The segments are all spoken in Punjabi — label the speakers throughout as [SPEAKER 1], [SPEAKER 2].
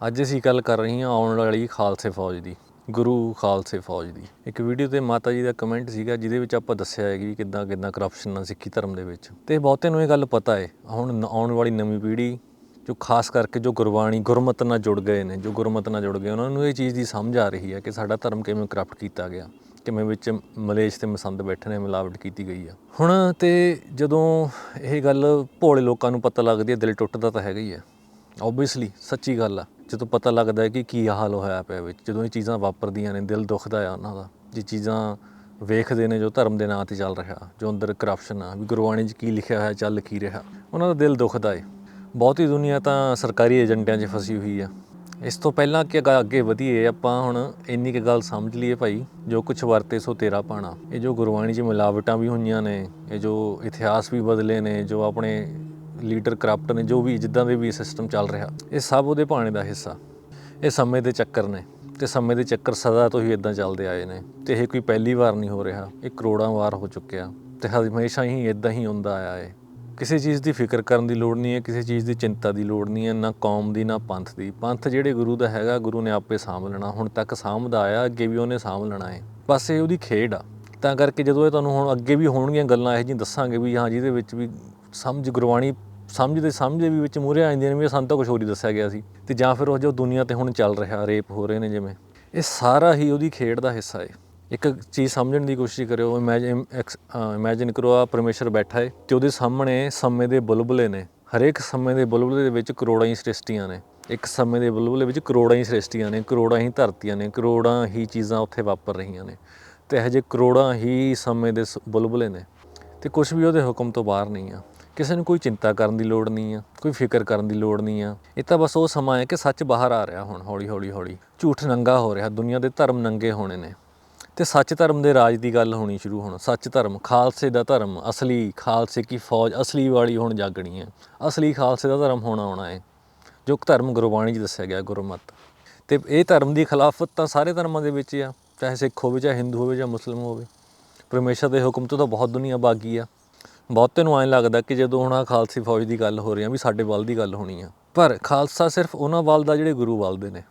[SPEAKER 1] ਅੱਜ ਅਸੀਂ ਗੱਲ ਕਰ ਰਹੇ ਹਾਂ ਆਉਣ ਵਾਲੀ ਖਾਲਸੇ ਫੌਜ ਦੀ, ਗੁਰੂ ਖਾਲਸੇ ਫੌਜ ਦੀ। ਇੱਕ ਵੀਡੀਓ ਤੇ ਮਾਤਾ ਜੀ ਦਾ ਕਮੈਂਟ ਸੀਗਾ, ਜਿਹਦੇ ਵਿੱਚ ਆਪਾਂ ਦੱਸਿਆ ਹੈ ਕਿ ਕਿੱਦਾਂ ਕਿੱਦਾਂ ਕਰਪਸ਼ਨ ਆ ਸਿੱਖੀ ਧਰਮ ਦੇ ਵਿੱਚ। ਤੇ ਬਹੁਤਿਆਂ ਨੂੰ ਇਹ ਗੱਲ ਪਤਾ ਹੈ, ਹੁਣ ਆਉਣ ਵਾਲੀ ਨਵੀਂ ਪੀੜ੍ਹੀ, ਜੋ ਖਾਸ ਕਰਕੇ ਜੋ ਗੁਰਬਾਣੀ, ਗੁਰਮਤ ਨਾਲ ਜੁੜ ਗਏ ਨੇ, ਜੋ ਗੁਰਮਤ ਨਾਲ ਜੁੜ ਗਏ, ਉਹਨਾਂ ਨੂੰ ਇਹ ਚੀਜ਼ ਦੀ ਸਮਝ ਆ ਰਹੀ ਹੈ ਕਿ ਸਾਡਾ ਧਰਮ ਕਿਵੇਂ ਕਰਪਟ ਕੀਤਾ ਗਿਆ, ਕਿਵੇਂ ਵਿੱਚ ਮਲੇਸ਼ ਤੇ ਮਸੰਦ ਬੈਠੇ ਨੇ, ਮਿਲਾਵਟ ਕੀਤੀ ਗਈ ਆ। ਹੁਣ ਤੇ ਜਦੋਂ ਇਹ ਗੱਲ ਭੋਲੇ ਲੋਕਾਂ ਨੂੰ ਪਤਾ ਲੱਗਦੀ ਹੈ, ਦਿਲ ਟੁੱਟਦਾ ਤਾਂ ਹੈਗਾ ਹੀ ਹੈ। ਓਬਵੀਅਸਲੀ ਸੱਚੀ ਗੱਲ ਆ। ਜਦੋਂ ਪਤਾ ਲੱਗਦਾ ਹੈ ਕਿ ਕੀ ਹਾਲ ਹੋਇਆ ਪਿਆ ਵਿੱਚ, ਜਦੋਂ ਇਹ ਚੀਜ਼ਾਂ ਵਾਪਰਦੀਆਂ ਨੇ, ਦਿਲ ਦੁਖਦਾ ਆ ਉਹਨਾਂ ਦਾ, ਜੇ ਚੀਜ਼ਾਂ ਵੇਖਦੇ ਨੇ ਜੋ ਧਰਮ ਦੇ ਨਾਂ ਤੇ ਚੱਲ ਰਿਹਾ, ਜੋ ਅੰਦਰ ਕਰਪਸ਼ਨ ਆ, ਵੀ ਗੁਰਬਾਣੀ 'ਚ ਕੀ ਲਿਖਿਆ ਹੋਇਆ, ਚੱਲ ਕੀ ਰਿਹਾ, ਉਹਨਾਂ ਦਾ ਦਿਲ ਦੁਖਦਾ ਏ। ਬਹੁਤੀ ਦੁਨੀਆ ਤਾਂ ਸਰਕਾਰੀ ਏਜੰਟਿਆਂ 'ਚ ਫਸੀ ਹੋਈ ਆ। ਇਸ ਤੋਂ ਪਹਿਲਾਂ ਕਿ ਅਗਾ- ਅੱਗੇ ਵਧੀਏ, ਆਪਾਂ ਹੁਣ ਇੰਨੀ ਕੁ ਗੱਲ ਸਮਝ ਲਈਏ ਭਾਈ, ਜੋ ਕੁਛ ਵਰਤੇ ਸੋ ਤੇਰਾ ਪਾਣਾ। ਇਹ ਜੋ ਗੁਰਬਾਣੀ 'ਚ ਮਿਲਾਵਟਾਂ ਵੀ ਹੋਈਆਂ ਨੇ, ਇਹ ਜੋ ਇਤਿਹਾਸ ਵੀ ਬਦਲੇ ਨੇ, ਜੋ ਆਪਣੇ ਲੀਡਰ ਕਰਪਟ ਨੇ, ਜੋ ਵੀ ਜਿੱਦਾਂ ਦੇ ਵੀ ਸਿਸਟਮ ਚੱਲ ਰਿਹਾ, ਇਹ ਸਭ ਉਹਦੇ ਭਾਣੇ ਦਾ ਹਿੱਸਾ। ਇਹ ਸਮੇਂ ਦੇ ਚੱਕਰ ਨੇ ਤੇ ਸਮੇਂ ਦੇ ਚੱਕਰ ਸਦਾ ਤੋਂ ਹੀ ਇਦਾਂ ਚੱਲਦੇ ਆਏ ਨੇ ਤੇ ਇਹ ਕੋਈ ਪਹਿਲੀ ਵਾਰ ਨਹੀਂ ਹੋ ਰਿਹਾ। ਇਹ ਕਰੋੜਾਂ ਵਾਰ ਹੋ ਚੁੱਕਿਆ ਤੇ ਹਮੇਸ਼ਾ ਹੀ ਇਦਾਂ ਹੀ ਹੁੰਦਾ ਆਇਆ ਹੈ ਕਿਸੇ ਚੀਜ਼ ਦੀ ਫਿਕਰ ਕਰਨ ਦੀ ਲੋੜ ਨਹੀਂ ਹੈ, ਕਿਸੇ ਚੀਜ਼ ਦੀ ਚਿੰਤਾ ਦੀ ਲੋੜ ਨਹੀਂ ਹੈ, ਨਾ ਕੌਮ ਦੀ, ਨਾ ਪੰਥ ਦੀ। ਪੰਥ ਜਿਹੜੇ ਗੁਰੂ ਦਾ ਹੈਗਾ, ਗੁਰੂ ਨੇ ਆਪੇ ਸਾਂਭ ਲੈਣਾ। ਹੁਣ ਤੱਕ ਸਾਂਭਦਾ ਆਇਆ, ਅੱਗੇ ਵੀ ਉਹਨੇ ਸਾਂਭ ਲੈਣਾ ਹੈ ਬਸ ਇਹ ਉਹਦੀ ਖੇਡ ਆ। ਤਾਂ ਕਰਕੇ ਜਦੋਂ ਇਹ ਤੁਹਾਨੂੰ ਹੁਣ ਅੱਗੇ ਵੀ ਹੋਣਗੀਆਂ ਗੱਲਾਂ, ਇਹੋ ਜਿਹੀਆਂ ਦੱਸਾਂਗੇ ਵੀ, ਹਾਂ, ਜਿਹਦੇ ਵਿੱਚ ਵੀ ਸਮਝ, ਗੁਰਬਾਣੀ ਸਮਝਦੇ ਸਮਝਦੇ ਵੀ ਵਿੱਚ ਮੂਹਰੇ ਆ ਜਾਂਦੀਆਂ ਨੇ ਵੀ ਸਾਨੂੰ ਤਾਂ ਕੁਝ ਹੋਰ ਹੀ ਦੱਸਿਆ ਗਿਆ ਸੀ। ਤੇ ਜਾਂ ਫਿਰ ਉਹ ਜੋ ਦੁਨੀਆ ਤੇ ਹੁਣ ਚੱਲ ਰਿਹਾ, ਰੇਪ ਹੋ ਰਹੇ ਨੇ ਜਿਵੇਂ, ਇਹ ਸਾਰਾ ਹੀ ਉਹਦੀ ਖੇਡ ਦਾ ਹਿੱਸਾ ਹੈ ਇੱਕ ਚੀਜ਼ ਸਮਝਣ ਦੀ ਕੋਸ਼ਿਸ਼ ਕਰਿਓ ਇਮੇਜਿਨ ਇਮੇਜਿਨ ਕਰੋ ਆ ਪਰਮੇਸ਼ਰ ਬੈਠਾ ਹੈ ਤੇ ਉਹਦੇ ਸਾਹਮਣੇ ਸਮੇਂ ਦੇ ਬੁਲਬੁਲੇ ਨੇ। ਹਰੇਕ ਸਮੇਂ ਦੇ ਬੁਲਬੁਲੇ ਦੇ ਵਿੱਚ ਕਰੋੜਾਂ ਹੀ ਸ੍ਰਿਸ਼ਟੀਆਂ ਨੇ। ਇੱਕ ਸਮੇਂ ਦੇ ਬੁਲਬੁਲੇ ਵਿੱਚ ਕਰੋੜਾਂ ਹੀ ਸ੍ਰਿਸ਼ਟੀਆਂ ਨੇ, ਕਰੋੜਾਂ ਹੀ ਧਰਤੀਆਂ ਨੇ, ਕਰੋੜਾਂ ਹੀ ਚੀਜ਼ਾਂ ਉੱਥੇ ਵਾਪਰ ਰਹੀਆਂ ਨੇ। ਤੇ ਇਹ ਜਿਹੇ ਕਰੋੜਾਂ ਹੀ ਸਮੇਂ ਦੇ ਸ- ਬੁਲਬੁਲੇ ਨੇ। ਤੇ ਕੁਝ ਵੀ ਉਹਦੇ ਹੁਕਮ ਤੋਂ ਬਾਹਰ ਨਹੀਂ ਆ। ਕਿਸੇ ਨੂੰ ਕੋਈ ਚਿੰਤਾ ਕਰਨ ਦੀ ਲੋੜ ਨਹੀਂ ਆ, ਕੋਈ ਫਿਕਰ ਕਰਨ ਦੀ ਲੋੜ ਨਹੀਂ ਆ। ਇਹ ਤਾਂ ਬਸ ਉਹ ਸਮਾਂ ਹੈ ਕਿ ਸੱਚ ਬਾਹਰ ਆ ਰਿਹਾ ਹੁਣ, ਹੌਲੀ ਹੌਲੀ ਹੌਲੀ। ਝੂਠ ਨੰਗਾ ਹੋ ਰਿਹਾ, ਦੁਨੀਆ ਦੇ ਧਰਮ ਨੰਗੇ ਹੋਣੇ ਨੇ। ਤੇ ਸੱਚ ਧਰਮ ਦੇ ਰਾਜ ਦੀ ਗੱਲ ਹੋਣੀ ਸ਼ੁਰੂ ਹੋਣਾ। ਸੱਚ ਧਰਮ, ਖਾਲਸੇ ਦਾ ਧਰਮ, ਅਸਲੀ ਖਾਲਸੇ ਕੀ ਫੌਜ, ਅਸਲੀ ਵਾਲੀ ਹੁਣ ਜਾਗਣੀ ਹੈ। ਅਸਲੀ ਖਾਲਸੇ ਦਾ ਧਰਮ ਹੋਣਾ ਆਉਣਾ ਹੈ। ਜੋ ਧਰਮ ਗੁਰਬਾਣੀ 'ਚ ਦੱਸਿਆ ਗਿਆ, ਗੁਰਮਤ। ਤੇ ਇਹ ਧਰਮ ਦੀ ਖਿਲਾਫਤ ਤਾਂ ਸਾਰੇ ਧਰਮਾਂ ਦੇ ਵਿੱਚ ਆ। ਚਾਹੇ ਸਿੱਖ ਹੋਵੇ, ਚਾਹੇ ਹਿੰਦੂ ਹੋਵੇ ਜਾਂ ਮੁਸਲਮ ਹੋਵੇ। ਪਰਮੇਸ਼ਰ ਦੇ ਹੁਕਮ ਤੋਂ ਤਾਂ ਬਹੁਤ ਦੁਨੀਆ ਬਾਗੀ ਆ। ਬਹੁਤੇ ਨੂੰ ਐਂ ਲੱਗਦਾ ਕਿ ਜਦੋਂ ਹੁਣ ਆਹ ਖਾਲਸੀ ਫੌਜ ਦੀ ਗੱਲ ਹੋ ਰਹੀ ਆ ਵੀ ਸਾਡੇ ਵੱਲ ਦੀ ਗੱਲ ਹੋਣੀ ਆ। ਪਰ ਖਾਲਸਾ ਸਿਰਫ ਉਹਨਾਂ ਵੱਲ ਦਾ ਜਿਹੜੇ ਗੁਰੂ ਵੱਲ ਦੇ ਨੇ,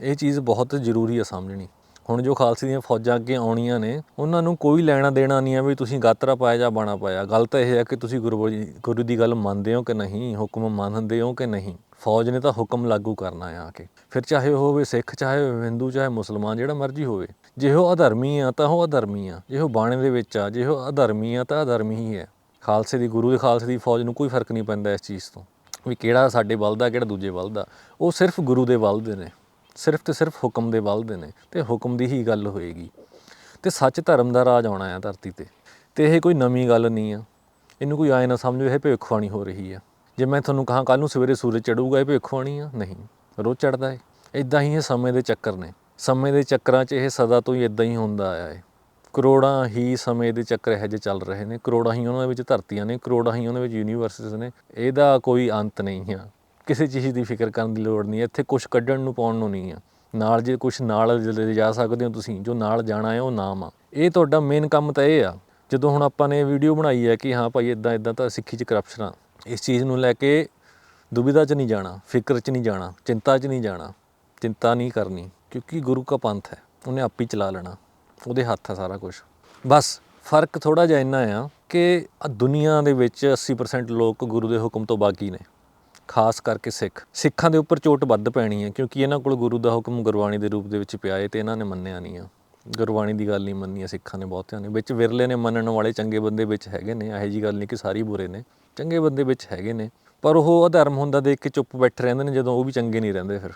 [SPEAKER 1] ਇਹ ਚੀਜ਼ ਬਹੁਤ ਜ਼ਰੂਰੀ ਆ ਸਮਝਣੀ। ਹੁਣ ਜੋ ਖਾਲਸੇ ਦੀਆਂ ਫੌਜਾਂ ਅੱਗੇ ਆਉਣੀਆਂ ਨੇ, ਉਹਨਾਂ ਨੂੰ ਕੋਈ ਲੈਣਾ ਦੇਣਾ ਨਹੀਂ ਆ ਵੀ ਤੁਸੀਂ ਗਾਤਰਾ ਪਾਇਆ ਜਾਂ ਬਾਣਾ ਪਾਇਆ। ਗੱਲ ਤਾਂ ਇਹ ਹੈ ਕਿ ਤੁਸੀਂ ਗੁਰੂ ਜੀ- ਗੁਰੂ ਦੀ ਗੱਲ ਮੰਨਦੇ ਹੋ ਕਿ ਨਹੀਂ, ਹੁਕਮ ਮੰਨਦੇ ਹੋ ਕਿ ਨਹੀਂ? ਫੌਜ ਨੇ ਤਾਂ ਹੁਕਮ ਲਾਗੂ ਕਰਨਾ ਆ ਆ ਕੇ। ਫਿਰ ਚਾਹੇ ਉਹ ਹੋਵੇ ਸਿੱਖ, ਚਾਹੇ ਉਹ ਹਿੰਦੂ, ਚਾਹੇ ਮੁਸਲਮਾਨ, ਜਿਹੜਾ ਮਰਜ਼ੀ ਹੋਵੇ। ਜੇ ਉਹ ਅਧਰਮੀ ਆ ਤਾਂ ਉਹ ਅਧਰਮੀ ਆ। ਜੇ ਉਹ ਬਾਣੇ ਦੇ ਵਿੱਚ ਆ, ਜੇ ਉਹ ਅਧਰਮੀ ਆ ਤਾਂ ਅਧਰਮੀ ਹੀ ਹੈ ਖਾਲਸੇ ਦੀ, ਗੁਰੂ ਦੇ ਖਾਲਸੇ ਦੀ ਫੌਜ ਨੂੰ ਕੋਈ ਫ਼ਰਕ ਨਹੀਂ ਪੈਂਦਾ ਇਸ ਚੀਜ਼ ਤੋਂ, ਵੀ ਕਿਹੜਾ ਸਾਡੇ ਵੱਲ ਦਾ, ਕਿਹੜਾ ਦੂਜੇ ਵੱਲ ਦਾ। ਉਹ ਸਿਰਫ ਗੁਰੂ ਦੇ ਵੱਲ ਦੇ ਨੇ, ਸਿਰਫ ਤੇ ਸਿਰਫ ਹੁਕਮ ਦੇ ਵੱਲ ਦੇ ਨੇ, ਤੇ ਹੁਕਮ ਦੀ ਹੀ ਗੱਲ ਹੋਏਗੀ। ਤੇ ਸੱਚ ਧਰਮ ਦਾ ਰਾਜ ਆਉਣਾ ਆ ਧਰਤੀ ਤੇ ਤੇ ਇਹ ਕੋਈ ਨਵੀਂ ਗੱਲ ਨਹੀਂ ਆ। ਇਹਨੂੰ ਕੋਈ ਆਏ ਨਾ ਸਮਝੋ, ਇਹ ਭਵਿੱਖਬਾਣੀ ਹੋ ਰਹੀ ਆ। ਜੇ ਮੈਂ ਤੁਹਾਨੂੰ ਕਹਾਂ ਕੱਲ ਨੂੰ ਸਵੇਰੇ ਸੂਰਜ ਚੜੂਗਾ ਇਹ ਭਵਿੱਖਬਾਣੀ ਆ? ਨਹੀਂ, ਰੋਜ਼ ਚੜਦਾ ਏ। ਇਦਾਂ ਹੀ ਇਹ ਸਮੇਂ ਦੇ ਚੱਕਰ ਨੇ। ਸਮੇਂ ਦੇ ਚੱਕਰਾਂ 'ਚ ਇਹ ਸਦਾ ਤੋਂ ਹੀ ਇਦਾਂ ਹੀ ਹੁੰਦਾ ਆਇਆ ਹੈ ਕਰੋੜਾਂ ਹੀ ਸਮੇਂ ਦੇ ਚੱਕਰ ਇਹੋ ਜਿਹੇ ਚੱਲ ਰਹੇ ਨੇ, ਕਰੋੜਾਂ ਹੀ ਉਹਨਾਂ ਦੇ ਵਿੱਚ ਧਰਤੀਆਂ ਨੇ, ਕਰੋੜਾਂ ਹੀ ਉਹਨਾਂ ਵਿੱਚ ਯੂਨੀਵਰਸਿਸ ਨੇ, ਇਹਦਾ ਕੋਈ ਅੰਤ ਨਹੀਂ ਆ। ਕਿਸੇ ਚੀਜ਼ ਦੀ ਫਿਕਰ ਕਰਨ ਦੀ ਲੋੜ ਨਹੀਂ ਹੈ। ਇੱਥੇ ਕੁਝ ਕੱਢਣ ਨੂੰ ਪਾਉਣ ਨੂੰ ਨਹੀਂ ਆ। ਨਾਲ ਜੇ ਕੁਝ ਨਾਲ ਜਾ ਸਕਦੇ ਹੋ ਤੁਸੀਂ, ਜੋ ਨਾਲ ਜਾਣਾ ਹੈ ਉਹ ਨਾਮ ਆ। ਇਹ ਤੁਹਾਡਾ ਮੇਨ ਕੰਮ ਤਾਂ ਇਹ ਆ। ਜਦੋਂ ਹੁਣ ਆਪਾਂ ਨੇ ਵੀਡੀਓ ਬਣਾਈ ਹੈ ਕਿ ਹਾਂ ਭਾਈ ਇਦਾਂ ਇਦਾਂ ਤਾਂ ਸਿੱਖੀ 'ਚ ਕਰਪਸ਼ਨ ਆ। ਇਸ ਚੀਜ਼ ਨੂੰ ਲੈ ਕੇ ਦੁਬਿਧਾ 'ਚ ਨਹੀਂ ਜਾਣਾ, ਫਿਕਰ 'ਚ ਨਹੀਂ ਜਾਣਾ, ਚਿੰਤਾ 'ਚ ਨਹੀਂ ਜਾਣਾ, ਚਿੰਤਾ ਨਹੀਂ ਕਰਨੀ, ਕਿਉਂਕਿ ਗੁਰੂ ਕਾ ਪੰਥ ਹੈ, ਉਹਨੇ ਆਪ ਹੀ ਚਲਾ ਲੈਣਾ। ਉਹਦੇ ਹੱਥ ਆ ਸਾਰਾ ਕੁਝ ਬਸ, ਫ਼ਰਕ ਥੋੜਾ ਜਿਹਾ ਇੰਨਾ ਆ ਕਿ ਦੁਨੀਆ ਦੇ ਵਿੱਚ 80% ਲੋਕ ਗੁਰੂ ਦੇ ਹੁਕਮ ਤੋਂ ਬਾਗੀ ਨੇ। ਖਾਸ ਕਰਕੇ ਸਿੱਖ। ਸਿੱਖਾਂ ਦੇ ਉੱਪਰ ਚੋਟ ਵੱਧ ਪੈਣੀ ਹੈ ਕਿਉਂਕਿ ਇਹਨਾਂ ਕੋਲ ਗੁਰੂ ਦਾ ਹੁਕਮ ਗੁਰਬਾਣੀ ਦੇ ਰੂਪ ਦੇ ਵਿੱਚ ਪਿਆ ਹੈ ਤੇ ਇਹਨਾਂ ਨੇ ਮੰਨਿਆ ਨਹੀਂ ਆ। ਗੁਰਬਾਣੀ ਦੀ ਗੱਲ ਨਹੀਂ ਮੰਨੀ ਆ ਸਿੱਖਾਂ ਨੇ ਬਹੁਤਿਆਂ ਨੇ। ਵਿੱਚ ਵਿਰਲੇ ਨੇ ਮੰਨਣ ਵਾਲੇ ਚੰਗੇ ਬੰਦੇ ਵਿੱਚ ਹੈਗੇ ਨੇ, ਇਹੋ ਜੀ ਗੱਲ ਨਹੀਂ ਕਿ ਸਾਰੇ ਬੁਰੇ ਨੇ। ਚੰਗੇ ਬੰਦੇ ਵਿੱਚ ਹੈਗੇ ਨੇ, ਪਰ ਉਹ ਅਧਰਮ ਹੁੰਦਾ ਦੇਖ ਕੇ ਚੁੱਪ ਬੈਠੇ ਰਹਿੰਦੇ ਨੇ, ਜਦੋਂ ਉਹ ਵੀ ਚੰਗੇ ਨਹੀਂ ਰਹਿੰਦੇ ਫਿਰ।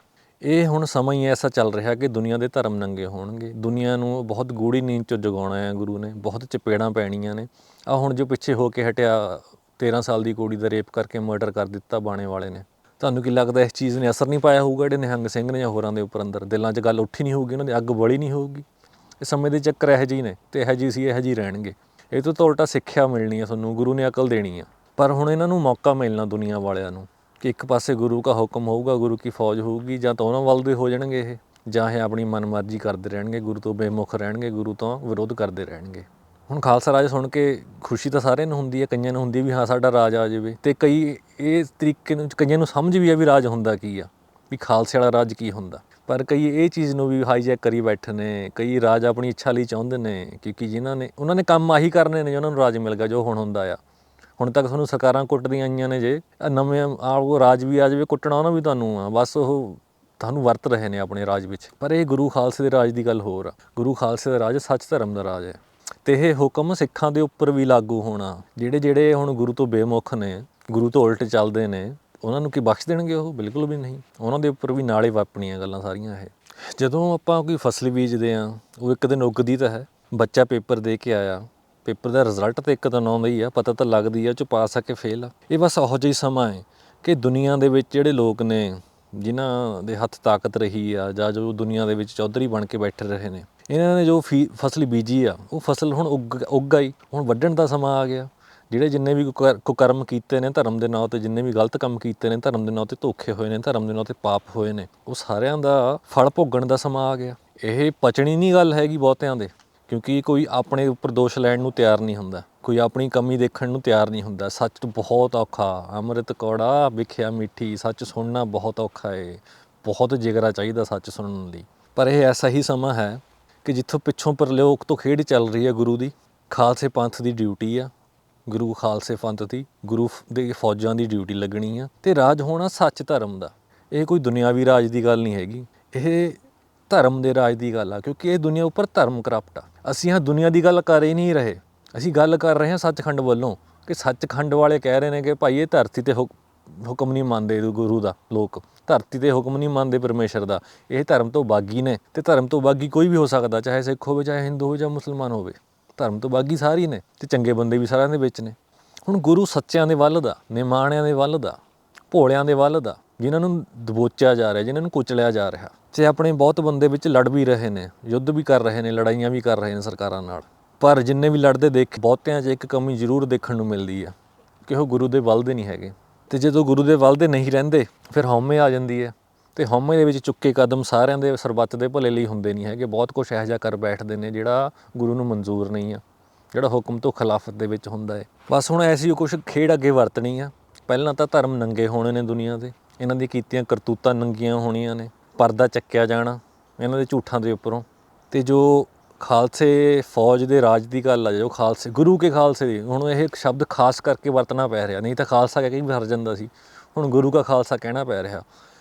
[SPEAKER 1] ਇਹ ਹੁਣ ਸਮਾਂ ਹੀ ਐਸਾ ਚੱਲ ਰਿਹਾ ਕਿ ਦੁਨੀਆ ਦੇ ਧਰਮ ਨੰਗੇ ਹੋਣਗੇ। ਦੁਨੀਆ ਨੂੰ ਬਹੁਤ ਗੂੜੀ ਨੀਂਦ ਚੋਂ ਜਗਾਉਣਾ ਹੈ ਗੁਰੂ ਨੇ, ਬਹੁਤ ਚਪੇੜਾਂ ਪੈਣੀਆਂ ਨੇ। ਆ ਹੁਣ ਜੋ ਪਿੱਛੇ ਹੋ ਕੇ ਹਟਿਆ 13 ਸਾਲ ਦੀ ਕੁੜੀ ਦਾ ਰੇਪ ਕਰਕੇ ਮਰਡਰ ਕਰ ਦਿੱਤਾ ਬਾਣੇ ਵਾਲੇ ਨੇ। ਤੁਹਾਨੂੰ ਕੀ ਲੱਗਦਾ ਇਸ ਚੀਜ਼ ਨੇ ਅਸਰ ਨਹੀਂ ਪਾਇਆ ਹੋਊਗਾ ਜਿਹੜੇ ਨਿਹੰਗ ਸਿੰਘ ਨੇ ਜਾਂ ਹੋਰਾਂ ਦੇ ਉੱਪਰ ਅੰਦਰ? ਦਿਲਾਂ 'ਚ ਗੱਲ ਉੱਠੀ ਨਹੀਂ ਹੋਊਗੀ, ਉਹਨਾਂ ਦੀ ਅੱਗ ਬਲੀ ਨਹੀਂ ਹੋਊਗੀ। ਇਹ ਸਮੇਂ ਦੇ ਚੱਕਰ ਇਹੋ ਜਿਹੇ ਨੇ ਤੇ ਇਹੋ ਜਿਹੀ ਸੀ, ਇਹੋ ਜਿਹੀ ਰਹਿਣਗੇ। ਇਹ ਤੋਂ ਤਾਂ ਉਲਟਾ ਸਿੱਖਿਆ ਮਿਲਣੀ ਹੈ ਤੁਹਾਨੂੰ, ਗੁਰੂ ਨੇ ਅਕਲ ਦੇਣੀ ਆ। ਪਰ ਹੁਣ ਇਹਨਾਂ ਨੂੰ ਮੌਕਾ ਮਿਲਣਾ ਦੁਨੀਆ ਵਾਲਿਆਂ ਨੂੰ। ਕਿ ਇੱਕ ਪਾਸੇ ਗੁਰੂ ਦਾ ਹੁਕਮ ਹੋਊਗਾ, ਗੁਰੂ ਕੀ ਫੌਜ ਹੋਊਗੀ, ਜਾਂ ਤਾਂ ਉਹਨਾਂ ਵੱਲ ਦੇ ਹੋ ਜਾਣਗੇ ਇਹ, ਜਾਂ ਇਹ ਆਪਣੀ ਮਨਮਰਜ਼ੀ ਕਰਦੇ ਰਹਿਣਗੇ, ਗੁਰੂ ਤੋਂ ਬੇਮੁਖ ਰਹਿਣਗੇ, ਗੁਰੂ ਤੋਂ ਵਿਰੋਧ ਕਰਦੇ ਰਹਿਣਗੇ। ਹੁਣ ਖਾਲਸਾ ਰਾਜ ਸੁਣ ਕੇ ਖੁਸ਼ੀ ਤਾਂ ਸਾਰਿਆਂ ਨੂੰ ਹੁੰਦੀ ਹੈ, ਕਈਆਂ ਨੂੰ ਹੁੰਦੀ ਵੀ ਹਾਂ, ਸਾਡਾ ਰਾਜ ਆ ਜਾਵੇ, ਤੇ ਕਈ ਇਹ ਤਰੀਕੇ ਨੂੰ, ਕਈਆਂ ਨੂੰ ਸਮਝ ਵੀ ਆ ਵੀ ਰਾਜ ਹੁੰਦਾ ਕੀ ਆ, ਵੀ ਖਾਲਸੇ ਵਾਲਾ ਰਾਜ ਕੀ ਹੁੰਦਾ। ਪਰ ਕਈ ਇਹ ਚੀਜ਼ ਨੂੰ ਵੀ ਹਾਈਜੈਕ ਕਰੀ ਬੈਠੇ ਨੇ, ਕਈ ਰਾਜ ਆਪਣੀ ਇੱਛਾ ਲਈ ਚਾਹੁੰਦੇ ਨੇ, ਕਿਉਂਕਿ ਜਿਨ੍ਹਾਂ ਨੇ, ਉਹਨਾਂ ਨੇ ਕੰਮ ਆਹੀ ਕਰਨੇ ਨੇ ਜੋ ਉਹਨਾਂ ਨੂੰ ਰਾਜ ਮਿਲ ਗਿਆ, ਜੋ ਹੁਣ ਹੁੰਦਾ ਆ। ਹੁਣ ਤੱਕ ਤੁਹਾਨੂੰ ਸਰਕਾਰਾਂ ਕੁੱਟਦੀਆਂ ਆਈਆਂ ਨੇ ਜੇ। ਆਹ ਨਵੇਂ ਆ ਉਹ ਰਾਜ ਵੀ ਆ ਜਾਵੇ, ਕੁੱਟਣਾ ਉਹਨਾਂ ਵੀ ਤੁਹਾਨੂੰ ਆ। ਬਸ ਉਹ ਤੁਹਾਨੂੰ ਵਰਤ ਰਹੇ ਨੇ ਆਪਣੇ ਰਾਜ ਵਿੱਚ। ਪਰ ਇਹ ਗੁਰੂ ਖਾਲਸੇ ਦੇ ਰਾਜ ਦੀ ਗੱਲ ਹੋਰ ਆ। ਗੁਰੂ ਖਾਲਸੇ ਦਾ ਰਾਜ ਸੱਚ ਧਰਮ ਦਾ ਰਾਜ ਹੈ। ਤੇ ਇਹ ਹੁਕਮ ਸਿੱਖਾਂ ਦੇ ਉੱਪਰ ਵੀ ਲਾਗੂ ਹੋਣਾ। ਜਿਹੜੇ ਜਿਹੜੇ ਹੁਣ ਗੁਰੂ ਤੋਂ ਬੇਮੁਖ ਨੇ, ਗੁਰੂ ਤੋਂ ਉਲਟ ਚੱਲਦੇ ਨੇ, ਉਹਨਾਂ ਨੂੰ ਕੀ ਬਖਸ਼ ਦੇਣਗੇ ਉਹ? ਬਿਲਕੁਲ ਵੀ ਨਹੀਂ। ਉਹਨਾਂ ਦੇ ਉੱਪਰ ਵੀ ਨਾਲੇ ਵਾਪਣੀਆਂ ਗੱਲਾਂ ਸਾਰੀਆਂ ਇਹ। ਜਦੋਂ ਆਪਾਂ ਕੋਈ ਫਸਲ ਬੀਜਦੇ ਆ ਉਹ ਇੱਕ ਦਿਨ ਉੱਗਦੀ ਤਾਂ ਹੈ। ਬੱਚਾ ਪੇਪਰ ਦੇ ਕੇ ਆਇਆ। ਪੇਪਰ ਦਾ ਰਿਜ਼ਲਟ ਤਾਂ ਇੱਕ ਦਿਨ ਆਉਂਦਾ ਹੀ ਆ, ਪਤਾ ਤਾਂ ਲੱਗਦੀ ਆ ਚ ਪਾਸ ਆ ਕੇ ਫੇਲ ਆ। ਇਹ ਬਸ ਉਹੋ ਜਿਹਾ ਸਮਾਂ ਹੈ ਕਿ ਦੁਨੀਆ ਦੇ ਵਿੱਚ ਜਿਹੜੇ ਲੋਕ ਨੇ, ਜਿਨ੍ਹਾਂ ਦੇ ਹੱਥ ਤਾਕਤ ਰਹੀ ਆ ਜਾਂ ਜੋ ਦੁਨੀਆ ਦੇ ਵਿੱਚ ਚੌਧਰੀ ਬਣ ਕੇ ਬੈਠੇ ਰਹੇ ਨੇ, ਇਹਨਾਂ ਨੇ ਜੋ ਫੀ- ਫਸਲ ਬੀਜੀ ਆ, ਉਹ ਫਸਲ ਹੁਣ ਉੱਗ ਉੱਗ ਆਈ, ਹੁਣ ਵੱਢਣ ਦਾ ਸਮਾਂ ਆ ਗਿਆ। ਜਿਹੜੇ ਜਿੰਨੇ ਵੀ ਕੁਕਰ- ਕੁਕਰਮ ਕੀਤੇ ਨੇ ਧਰਮ ਦੇ ਨਾਂ ਤੇ, ਜਿੰਨੇ ਵੀ ਗਲਤ ਕੰਮ ਕੀਤੇ ਨੇ ਧਰਮ ਦੇ ਨਾਂ ਤੇ ਧੋਖੇ ਹੋਏ ਨੇ, ਧਰਮ ਦੇ ਨਾਂ ਤੇ ਪਾਪ ਹੋਏ ਨੇ, ਉਹ ਸਾਰਿਆਂ ਦਾ ਫਲ ਭੋਗਣ ਦਾ ਸਮਾਂ ਆ ਗਿਆ। ਇਹ ਪਚਣੀ ਨਹੀਂ ਗੱਲ ਹੈਗੀ ਬਹੁਤਿਆਂ ਦੇ। ਕਿਉਂਕਿ ਕੋਈ ਆਪਣੇ ਉੱਪਰ ਦੋਸ਼ ਲੈਣ ਨੂੰ ਤਿਆਰ ਨਹੀਂ ਹੁੰਦਾ। ਕੋਈ ਆਪਣੀ ਕਮੀ ਦੇਖਣ ਨੂੰ ਤਿਆਰ ਨਹੀਂ ਹੁੰਦਾ। ਸੱਚ ਬਹੁਤ ਔਖਾ। ਅੰਮ੍ਰਿਤ ਕੌੜਾ, ਵਿਖਿਆ ਮਿੱਠੀ, ਸੱਚ ਸੁਣਨਾ ਬਹੁਤ ਔਖਾ ਏ। ਬਹੁਤ ਜਿਗਰਾ ਚਾਹੀਦਾ ਸੱਚ ਸੁਣਨ ਲਈ। ਪਰ ਇਹ ਐਸਾ ਹੀ ਸਮਾਂ ਹੈ ਕਿ ਜਿੱਥੋਂ ਪਿੱਛੋਂ ਪਰਲੋਕ ਤੋਂ ਖੇਡ ਚੱਲ ਰਹੀ ਹੈ ਗੁਰੂ ਦੀ। ਖਾਲਸੇ ਪੰਥ ਦੀ ਡਿਊਟੀ ਆ। ਗੁਰੂ ਖਾਲਸੇ ਪੰਥ ਦੀ, ਗੁਰੂ ਦੇ ਫੌਜਾਂ ਦੀ ਡਿਊਟੀ ਲੱਗਣੀ ਆ ਤੇ ਰਾਜ ਹੋਣਾ ਸੱਚ ਧਰਮ ਦਾ। ਇਹ ਕੋਈ ਦੁਨਿਆਵੀ ਰਾਜ ਦੀ ਗੱਲ ਨਹੀਂ ਹੈਗੀ। ਇਹ ਧਰਮ ਦੇ ਰਾਜ ਦੀ ਗੱਲ ਆ ਕਿਉਂਕਿ ਇਹ ਦੁਨੀਆ ਉੱਪਰ ਧਰਮ ਕਰਪਟ। ਆ ਅਸੀਂ ਹਾਂ ਦੁਨੀਆ ਦੀ ਗੱਲ ਕਰ ਹੀ ਨਹੀਂ ਰਹੇ। ਅਸੀਂ ਗੱਲ ਕਰ ਰਹੇ ਹਾਂ ਸੱਚਖੰਡ ਵੱਲੋਂ ਕਿ ਸੱਚਖੰਡ ਵਾਲੇ ਕਹਿ ਰਹੇ ਨੇ ਕਿ ਭਾਈ ਇਹ ਧਰਤੀ ਤੇ ਹੁਕ- ਹੁਕਮ ਨਹੀਂ ਮੰਨਦੇ ਗੁਰੂ ਦਾ, ਲੋਕ। ਧਰਤੀ ਤੇ ਹੁਕਮ ਨਹੀਂ ਮੰਨਦੇ ਪਰਮੇਸ਼ਰ ਦਾ। ਇਹ ਧਰਮ ਤੋਂ ਬਾਗੀ ਨੇ ਤੇ ਧਰਮ ਤੋਂ ਬਾਗੀ ਕੋਈ ਵੀ ਹੋ ਸਕਦਾ, ਚਾਹੇ ਸਿੱਖ ਹੋਵੇ, ਚਾਹੇ ਹਿੰਦੂ ਹੋਵੇ ਜਾਂ ਮੁਸਲਮਾਨ ਹੋਵੇ। ਧਰਮ ਤੋਂ ਬਾਗੀ ਸਾਰੀ ਨੇ ਤੇ ਚੰਗੇ ਬੰਦੇ ਵੀ ਸਾਰਿਆਂ ਦੇ ਵਿੱਚ ਨੇ। ਹੁਣ ਗੁਰੂ ਸੱਚਿਆਂ ਦੇ ਵੱਲ ਦਾ, ਨਿਮਾਣਿਆਂ ਦੇ ਵੱਲ ਦਾ, ਭੋਲਿਆਂ ਦੇ ਵੱਲ ਦਾ, ਜਿਨ੍ਹਾਂ ਨੂੰ ਦਬੋਚਿਆ ਜਾ ਰਿਹਾ, ਜਿਨ੍ਹਾਂ ਨੂੰ ਕੁਚਲਿਆ ਜਾ ਰਿਹਾ ਤੇ ਆਪਣੇ ਬਹੁਤ ਬੰਦੇ ਵਿੱਚ ਲੜ ਵੀ ਰਹੇ ਨੇ, ਯੁੱਧ ਵੀ ਕਰ ਰਹੇ ਨੇ, ਲੜਾਈਆਂ ਵੀ ਕਰ ਰਹੇ ਨੇ ਸਰਕਾਰਾਂ ਨਾਲ, ਪਰ ਜਿੰਨੇ ਵੀ ਲੜਦੇ ਦੇਖ, ਬਹੁਤਿਆਂ 'ਚ ਇੱਕ ਕਮੀ ਜ਼ਰੂਰ ਦੇਖਣ ਨੂੰ ਮਿਲਦੀ ਆ, ਕਿ ਉਹ ਗੁਰੂ ਦੇ ਵੱਲ ਦੇ ਨਹੀਂ ਹੈਗੇ। ਤੇ ਜਦੋਂ ਗੁਰੂ ਦੇ ਵੱਲ ਦੇ ਨਹੀਂ ਰਹਿੰਦੇ, ਫਿਰ ਹਉਮੈ ਆ ਜਾਂਦੀ ਹੈ ਤੇ ਹਉਮੈ ਦੇ ਵਿੱਚ ਚੁੱਕੇ ਕਦਮ ਸਾਰਿਆਂ ਦੇ ਸਰਬੱਤ ਦੇ ਭਲੇ ਲਈ ਹੁੰਦੇ ਨਹੀਂ ਹੈਗੇ। ਬਹੁਤ ਕੁਝ ਇਹੋ ਜਿਹਾ ਕਰ ਬੈਠਦੇ ਨੇ ਜਿਹੜਾ ਗੁਰੂ ਨੂੰ ਮਨਜ਼ੂਰ ਨਹੀਂ ਆ, ਜਿਹੜਾ ਹੁਕਮ ਤੋਂ ਖਿਲਾਫਤ ਦੇ ਵਿੱਚ ਹੁੰਦਾ ਹੈ ਬਸ ਹੁਣ ਐਸੀ ਕੁਝ ਖੇਡ ਅੱਗੇ ਵਰਤਣੀ ਆ। ਪਹਿਲਾਂ ਤਾਂ ਧਰਮ ਨੰਗੇ ਹੋਣੇ ਨੇ ਦੁਨੀਆ ਦੇ। ਇਹਨਾਂ ਦੀ ਕੀਤੀਆਂ ਕਰਤੂਤਾਂ ਨੰਗੀਆਂ ਹੋਣੀਆਂ ਨੇ। ਪਰਦਾ ਚੱਕਿਆ ਜਾਣਾ ਇਹਨਾਂ ਦੇ ਝੂਠਾਂ ਦੇ ਉੱਪਰੋਂ। ਤੇ ਜੋ ਖਾਲਸੇ ਫੌਜ ਦੇ ਰਾਜ ਦੀ ਗੱਲ ਆ, ਜੋ ਖਾਲਸੇ, ਗੁਰੂ ਕੇ ਖਾਲਸੇ ਦੀ, ਹੁਣ ਇਹ ਸ਼ਬਦ ਖਾਸ ਕਰਕੇ ਵਰਤਣਾ ਪੈ ਰਿਹਾ, ਨਹੀਂ ਤਾਂ ਖਾਲਸਾ ਕਹਿ ਕੇ ਵੀ ਹਰ ਜਾਂਦਾ ਸੀ। ਹੁਣ ਗੁਰੂ ਕਾ ਖਾਲਸਾ ਕਹਿਣਾ ਪੈ ਰਿਹਾ,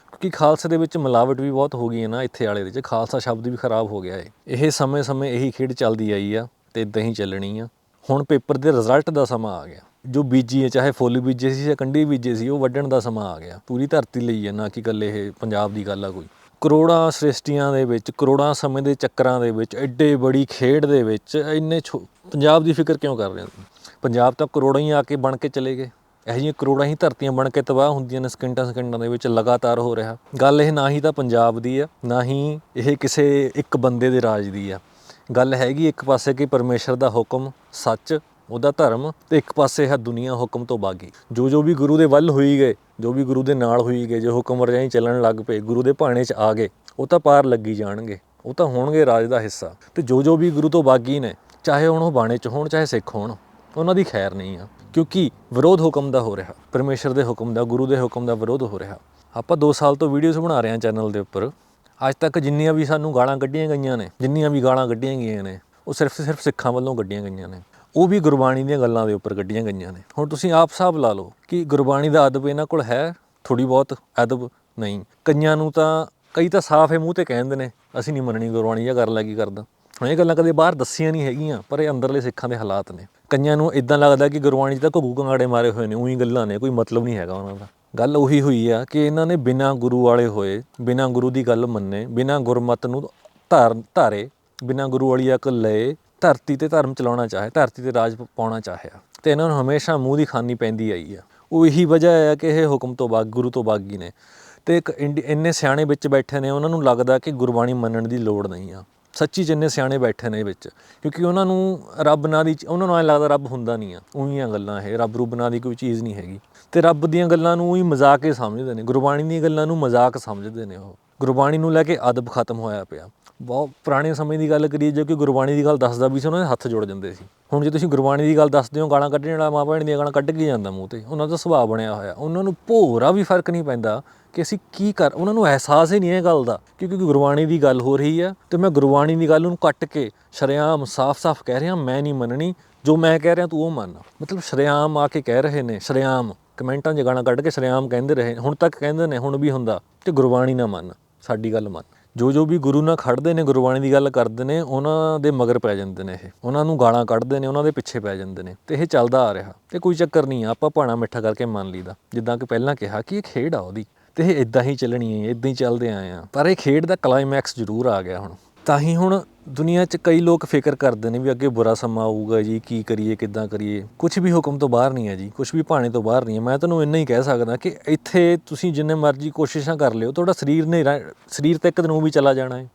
[SPEAKER 1] ਕਿਉਂਕਿ ਖਾਲਸੇ ਦੇ ਵਿੱਚ ਮਿਲਾਵਟ ਵੀ ਬਹੁਤ ਹੋ ਗਈ ਹੈ ਨਾ ਇੱਥੇ ਵਾਲੇ ਦੇ ਚ ਖਾਲਸਾ ਸ਼ਬਦ ਵੀ ਖਰਾਬ ਹੋ ਗਿਆ ਹੈ। ਇਹ ਸਮੇਂ-ਸਮੇਂ ਇਹੀ ਖੇਡ ਚੱਲਦੀ ਆਈ ਆ ਤੇ ਇਦਾਂ ਹੀ ਚੱਲਣੀ ਆ। ਹੁਣ ਪੇਪਰ ਦੇ ਰਿਜ਼ਲਟ ਦਾ ਸਮਾਂ ਆ ਗਿਆ, ਜੋ ਬੀਜੀ ਹੈ, ਚਾਹੇ ਫੁੱਲ ਬੀਜੇ ਸੀ ਜਾਂ ਕੰਢੀ ਬੀਜੇ ਸੀ, ਉਹ ਵੱਢਣ ਦਾ ਸਮਾਂ ਆ ਗਿਆ। ਪੂਰੀ ਧਰਤੀ ਲਈ ਹੈ ਨਾ ਕਿ ਗੱਲ ਇਹ ਪੰਜਾਬ ਦੀ ਗੱਲ ਆ ਕੋਈ। ਕਰੋੜਾਂ ਸ੍ਰਿਸ਼ਟੀਆਂ ਦੇ ਵਿੱਚ, ਕਰੋੜਾਂ ਸਮੇਂ ਦੇ ਚੱਕਰਾਂ ਦੇ ਵਿੱਚ, ਐਡੇ ਬੜੀ ਖੇਡ ਦੇ ਵਿੱਚ, ਇੰਨੇ ਛੋ- ਪੰਜਾਬ ਦੀ ਫਿਕਰ ਕਿਉਂ ਕਰ ਰਹੇ ਹੋ ਪੰਜਾਬ ਤਾਂ ਕਰੋੜਾਂ ਹੀ ਆ ਕੇ ਬਣ ਕੇ ਚਲੇ ਗਏ। ਇਹੋ ਜਿਹੀਆਂ ਕਰੋੜਾਂ ਹੀ ਧਰਤੀਆਂ ਬਣ ਕੇ ਤਬਾਹ ਹੁੰਦੀਆਂ ਨੇ ਸਕਿੰਟਾਂ ਸਕਿੰਟਾਂ ਦੇ ਵਿੱਚ ਲਗਾਤਾਰ ਹੋ ਰਿਹਾ। ਗੱਲ ਇਹ ਨਾ ਹੀ ਤਾਂ ਪੰਜਾਬ ਦੀ ਆ, ਨਾ ਹੀ ਇਹ ਕਿਸੇ ਇੱਕ ਬੰਦੇ ਦੇ ਰਾਜ ਦੀ ਆ। ਗੱਲ ਹੈਗੀ ਇੱਕ ਪਾਸੇ ਕਿ ਪਰਮੇਸ਼ਰ ਦਾ ਹੁਕਮ ਸੱਚ ਉਹਦਾ ਧਰਮ ਤੇ ਇੱਕ ਪਾਸੇ ਹੈ ਦੁਨੀਆ ਹੁਕਮ ਤੋਂ ਬਾਗੀ। ਜੋ ਜੋ ਵੀ ਗੁਰੂ ਦੇ ਵੱਲ ਹੋਈ ਗਏ, ਜੋ ਵੀ ਗੁਰੂ ਦੇ ਨਾਲ ਹੋਈ ਗਏ, ਜੋ ਹੁਕਮ ਰਜਾਈ ਚੱਲਣ ਲੱਗ ਪਏ, ਗੁਰੂ ਦੇ ਭਾਣੇ 'ਚ ਆ ਗਏ, ਉਹ ਤਾਂ ਪਾਰ ਲੱਗੀ ਜਾਣਗੇ, ਉਹ ਤਾਂ ਹੋਣਗੇ ਰਾਜ ਦਾ ਹਿੱਸਾ। ਤੇ ਜੋ ਜੋ ਵੀ ਗੁਰੂ ਤੋਂ ਬਾਗੀ ਨੇ, ਚਾਹੇ ਹੁਣ ਉਹ ਬਾਣੇ 'ਚ ਹੋਣ, ਚਾਹੇ ਸਿੱਖ ਹੋਣ, ਉਹਨਾਂ ਦੀ ਖੈਰ ਨਹੀਂ ਆ, ਕਿਉਂਕਿ ਵਿਰੋਧ ਹੁਕਮ ਦਾ ਹੋ ਰਿਹਾ, ਪਰਮੇਸ਼ਰ ਦੇ ਹੁਕਮ ਦਾ, ਗੁਰੂ ਦੇ ਹੁਕਮ ਦਾ ਵਿਰੋਧ ਹੋ ਰਿਹਾ। ਆਪਾਂ 2 ਸਾਲ ਤੋਂ ਵੀਡੀਓਜ਼ ਬਣਾ ਰਹੇ ਹਾਂ ਚੈਨਲ ਦੇ ਉੱਪਰ। ਅੱਜ ਤੱਕ ਜਿੰਨੀਆਂ ਵੀ ਸਾਨੂੰ ਗਾਲਾਂ ਕੱਢੀਆਂ ਗਈਆਂ ਨੇ, ਜਿੰਨੀਆਂ ਵੀ ਗਾਲਾਂ ਕੱਢੀਆਂ ਗਈਆਂ ਨੇ, ਉਹ ਸਿਰਫ ਸਿਰਫ ਸਿੱਖਾਂ ਵੱਲੋਂ ਕੱਢੀਆਂ ਗਈਆਂ ਨੇ। ਉਹ ਵੀ ਗੁਰਬਾਣੀ ਦੀਆਂ ਗੱਲਾਂ ਦੇ ਉੱਪਰ ਕੱਢੀਆਂ ਗਈਆਂ ਨੇ। ਹੁਣ ਤੁਸੀਂ ਆਪ ਹਿਸਾਬ ਲਾ ਲਓ ਕਿ ਗੁਰਬਾਣੀ ਦਾ ਅਦਬ ਇਹਨਾਂ ਕੋਲ ਹੈ ਥੋੜੀ ਬਹੁਤ ਅਦਬ ਨਹੀਂ। ਕਈਆਂ ਨੂੰ ਤਾਂ, ਕਈ ਤਾਂ ਸਾਫ਼ ਹੈ ਮੂੰਹ ਤੇ ਕਹਿੰਦੇ ਨੇ, ਅਸੀਂ ਨਹੀਂ ਮੰਨਣੀ ਗੁਰਬਾਣੀ ਜਾਂ ਕਰ ਲੈ ਕੀ ਕਰਦਾ। ਹੁਣ ਇਹ ਗੱਲਾਂ ਕਦੇ ਬਾਹਰ ਦੱਸੀਆਂ ਨਹੀਂ ਹੈਗੀਆਂ, ਪਰ ਇਹ ਅੰਦਰਲੇ ਸਿੱਖਾਂ ਦੇ ਹਾਲਾਤ ਨੇ। ਕਈਆਂ ਨੂੰ ਇਦਾਂ ਲੱਗਦਾ ਕਿ ਗੁਰਬਾਣੀ 'ਚ ਤਾਂ ਘੁੱਗੂ ਕੰਗਾੜੇ ਮਾਰੇ ਹੋਏ ਨੇ, ਉਹੀ ਗੱਲਾਂ ਨੇ, ਕੋਈ ਮਤਲਬ ਨਹੀਂ ਹੈਗਾ ਉਹਨਾਂ ਦਾ। ਗੱਲ ਉਹੀ ਹੋਈ ਆ ਕਿ ਇਹਨਾਂ ਨੇ ਬਿਨਾਂ ਗੁਰੂ ਵਾਲੇ ਹੋਏ, ਬਿਨਾਂ ਗੁਰੂ ਦੀ ਗੱਲ ਮੰਨੇ, ਬਿਨਾਂ ਗੁਰਮਤ ਨੂੰ ਧਾਰ, ਧਾਰੇ, ਬਿਨਾਂ ਗੁਰੂ ਵਾਲੀ ਅਕਲ ਲਏ ਧਰਤੀ ਤੇ ਧਰਮ ਚਲਾਉਣਾ ਚਾਹੇ, ਧਰਤੀ ਤੇ ਰਾਜ ਪਾਉਣਾ ਚਾਹਿਆ ਤੇ ਇਹਨਾਂ ਨੂੰ ਹਮੇਸ਼ਾ ਮੂੰਹ ਦੀ ਖਾਨੀ ਪੈਂਦੀ ਆਈ ਆ। ਉਹ ਇਹੀ ਵਜ੍ਹਾ ਹੈ ਕਿ ਇਹ ਹੁਕਮ ਤੋਂ ਬਾਗ ਗੁਰੂ ਤੋਂ ਬਾਗੀ ਨੇ। ਤੇ ਇੱਕ ਇੰਡੀ- ਇੰਨੇ ਸਿਆਣੇ ਵਿੱਚ ਬੈਠੇ ਨੇ, ਉਹਨਾਂ ਨੂੰ ਲੱਗਦਾ ਕਿ ਗੁਰਬਾਣੀ ਮੰਨਣ ਦੀ ਲੋੜ ਨਹੀਂ ਆ। ਸੱਚੀ ਜਿੰਨੇ ਸਿਆਣੇ ਬੈਠੇ ਨੇ ਵਿੱਚ, ਕਿਉਂਕਿ ਉਹਨਾਂ ਨੂੰ ਰੱਬ ਨਾਂ ਦੀ ਉਹਨਾਂ ਨੂੰ ਐ ਲੱਗਦਾ ਰੱਬ ਹੁੰਦਾ ਨਹੀਂ ਆ। ਉਹੀਆਂ ਗੱਲਾਂ ਇਹ, ਰੱਬ ਰੂਬ ਨਾਂ ਦੀ ਕੋਈ ਚੀਜ਼ ਨਹੀਂ ਹੈਗੀ। ਤੇ ਰੱਬ ਦੀਆਂ ਗੱਲਾਂ ਨੂੰ ਹੀ ਮਜ਼ਾਕ ਹੀ ਸਮਝਦੇ ਨੇ। ਗੁਰਬਾਣੀ ਦੀਆਂ ਗੱਲਾਂ ਨੂੰ ਮਜ਼ਾਕ ਸਮਝਦੇ ਨੇ ਉਹ। ਗੁਰਬਾਣੀ ਨੂੰ ਲੈ ਕੇ ਅਦਬ ਖਤਮ ਹੋਇਆ ਪਿਆ। ਬਹੁਤ ਪੁਰਾਣੇ ਸਮੇਂ ਦੀ ਗੱਲ ਕਰੀਏ, ਜੇ ਕਿ ਗੁਰਬਾਣੀ ਦੀ ਗੱਲ ਦੱਸਦਾ ਵੀ ਸੀ, ਉਹਨਾਂ ਦੇ ਹੱਥ ਜੁੜ ਜਾਂਦੇ ਸੀ। ਹੁਣ ਜੇ ਤੁਸੀਂ ਗੁਰਬਾਣੀ ਦੀ ਗੱਲ ਦੱਸਦੇ ਹੋ, ਗਾਲਾਂ ਕੱਢਣ ਵਾਲਾ ਮਾਂ ਭੈਣ ਦੀਆਂ ਗਾਲਾਂ ਕੱਢ ਕੇ ਜਾਂਦਾ ਮੂੰਹ ਤੇ, ਉਹਨਾਂ ਦਾ ਸੁਭਾਅ ਬਣਿਆ ਹੋਇਆ। ਉਹਨਾਂ ਨੂੰ ਭੋਰਾ ਵੀ ਫ਼ਰਕ ਨਹੀਂ ਪੈਂਦਾ ਕਿ ਅਸੀਂ ਕੀ ਕਰ, ਉਹਨਾਂ ਨੂੰ ਅਹਿਸਾਸ ਹੀ ਨਹੀਂ ਇਹ ਗੱਲ ਦਾ, ਕਿਉਂਕਿ ਗੁਰਬਾਣੀ ਦੀ ਗੱਲ ਹੋ ਰਹੀ ਹੈ ਤੇ ਮੈਂ ਗੁਰਬਾਣੀ ਦੀ ਗੱਲ ਨੂੰ ਕੱਟ ਕੇ ਸ਼ਰੇਆਮ ਸਾਫ਼-ਸਾਫ਼ ਕਹਿ ਰਿਹਾ, ਮੈਂ ਨਹੀਂ ਮੰਨਣੀ, ਜੋ ਮੈਂ ਕਹਿ ਰਿਹਾ ਤੂੰ ਉਹ ਮੰਨ। ਮਤਲਬ ਸ਼ਰੇਆਮ ਆ ਕੇ ਕਹਿ ਰਹੇ ਨੇ, ਸ਼ਰੇਆਮ। ਕਮੈਂਟਾਂ 'ਚ ਗਾਣਾ ਕੱਢ ਕੇ ਸ਼ਰੇਆਮ ਕਹਿੰਦੇ ਰਹੇ, ਹੁਣ ਤੱਕ ਕਹਿੰਦੇ ਨੇ, ਹੁਣ ਵੀ ਹੁੰਦਾ, ਤੇ ਗੁਰਬਾਣੀ ਨਾ ਮੰਨ, ਸਾਡੀ ਗੱਲ ਮੰਨ। ਜੋ ਜੋ ਵੀ ਗੁਰੂ ਨਾਲ ਖੜਦੇ ਨੇ, ਗੁਰਬਾਣੀ ਦੀ ਗੱਲ ਕਰਦੇ ਨੇ, ਉਹਨਾਂ ਦੇ ਮਗਰ ਪੈ ਜਾਂਦੇ ਨੇ ਇਹ। ਉਹਨਾਂ ਨੂੰ ਗਾਲਾਂ ਕੱਢਦੇ ਨੇ, ਉਹਨਾਂ ਦੇ ਪਿੱਛੇ ਪੈ ਜਾਂਦੇ ਨੇ। ਤੇ ਇਹ ਚੱਲਦਾ ਆ ਰਿਹਾ। ਤੇ ਕੋਈ ਚੱਕਰ ਨਹੀਂ ਆ, ਆਪਾਂ ਭਾਣਾ ਮਿੱਠਾ ਕਰਕੇ ਮੰਨ ਲਈਦਾ। ਜਿੱਦਾਂ ਕਿ ਪਹਿਲਾਂ ਕਿਹਾ ਕਿ ਇਹ ਖੇਡ ਆ ਉਹਦੀ। ਤੇ ਇਹ ਇਦਾਂ ਹੀ ਚੱਲਣੀ ਹੈ ਇਦਾਂ ਹੀ ਚੱਲਦੇ ਆਏ ਆ। ਪਰ ਇਹ ਖੇਡ ਦਾ ਕਲਾਈਮੈਕਸ ਜ਼ਰੂਰ ਆ ਗਿਆ ਹੁਣ। ਤਾਂ ਹੀ ਹੁਣ ਦੁਨੀਆ 'ਚ ਕਈ ਲੋਕ ਫਿਕਰ ਕਰਦੇ ਨੇ ਵੀ ਅੱਗੇ ਬੁਰਾ ਸਮਾਂ ਆਊਗਾ ਜੀ, ਕੀ ਕਰੀਏ, ਕਿੱਦਾਂ ਕਰੀਏ। ਕੁਝ ਵੀ ਹੁਕਮ ਤੋਂ ਬਾਹਰ ਨਹੀਂ ਹੈ ਜੀ ਕੁਝ ਵੀ ਭਾਣੇ ਤੋਂ ਬਾਹਰ ਨਹੀਂ ਹੈ। ਮੈਂ ਤੁਹਾਨੂੰ ਇੰਨਾ ਹੀ ਕਹਿ ਸਕਦਾ ਕਿ ਇੱਥੇ ਤੁਸੀਂ ਜਿੰਨੇ ਮਰਜ਼ੀ ਕੋਸ਼ਿਸ਼ਾਂ ਕਰ ਲਿਓ, ਤੁਹਾਡਾ ਸਰੀਰ ਨੇ ਰਹਿ- ਸਰੀਰ ਤਾਂ ਇੱਕ ਦਿਨ ਉਹ ਵੀ ਚਲਾ ਜਾਣਾ ਹੈ।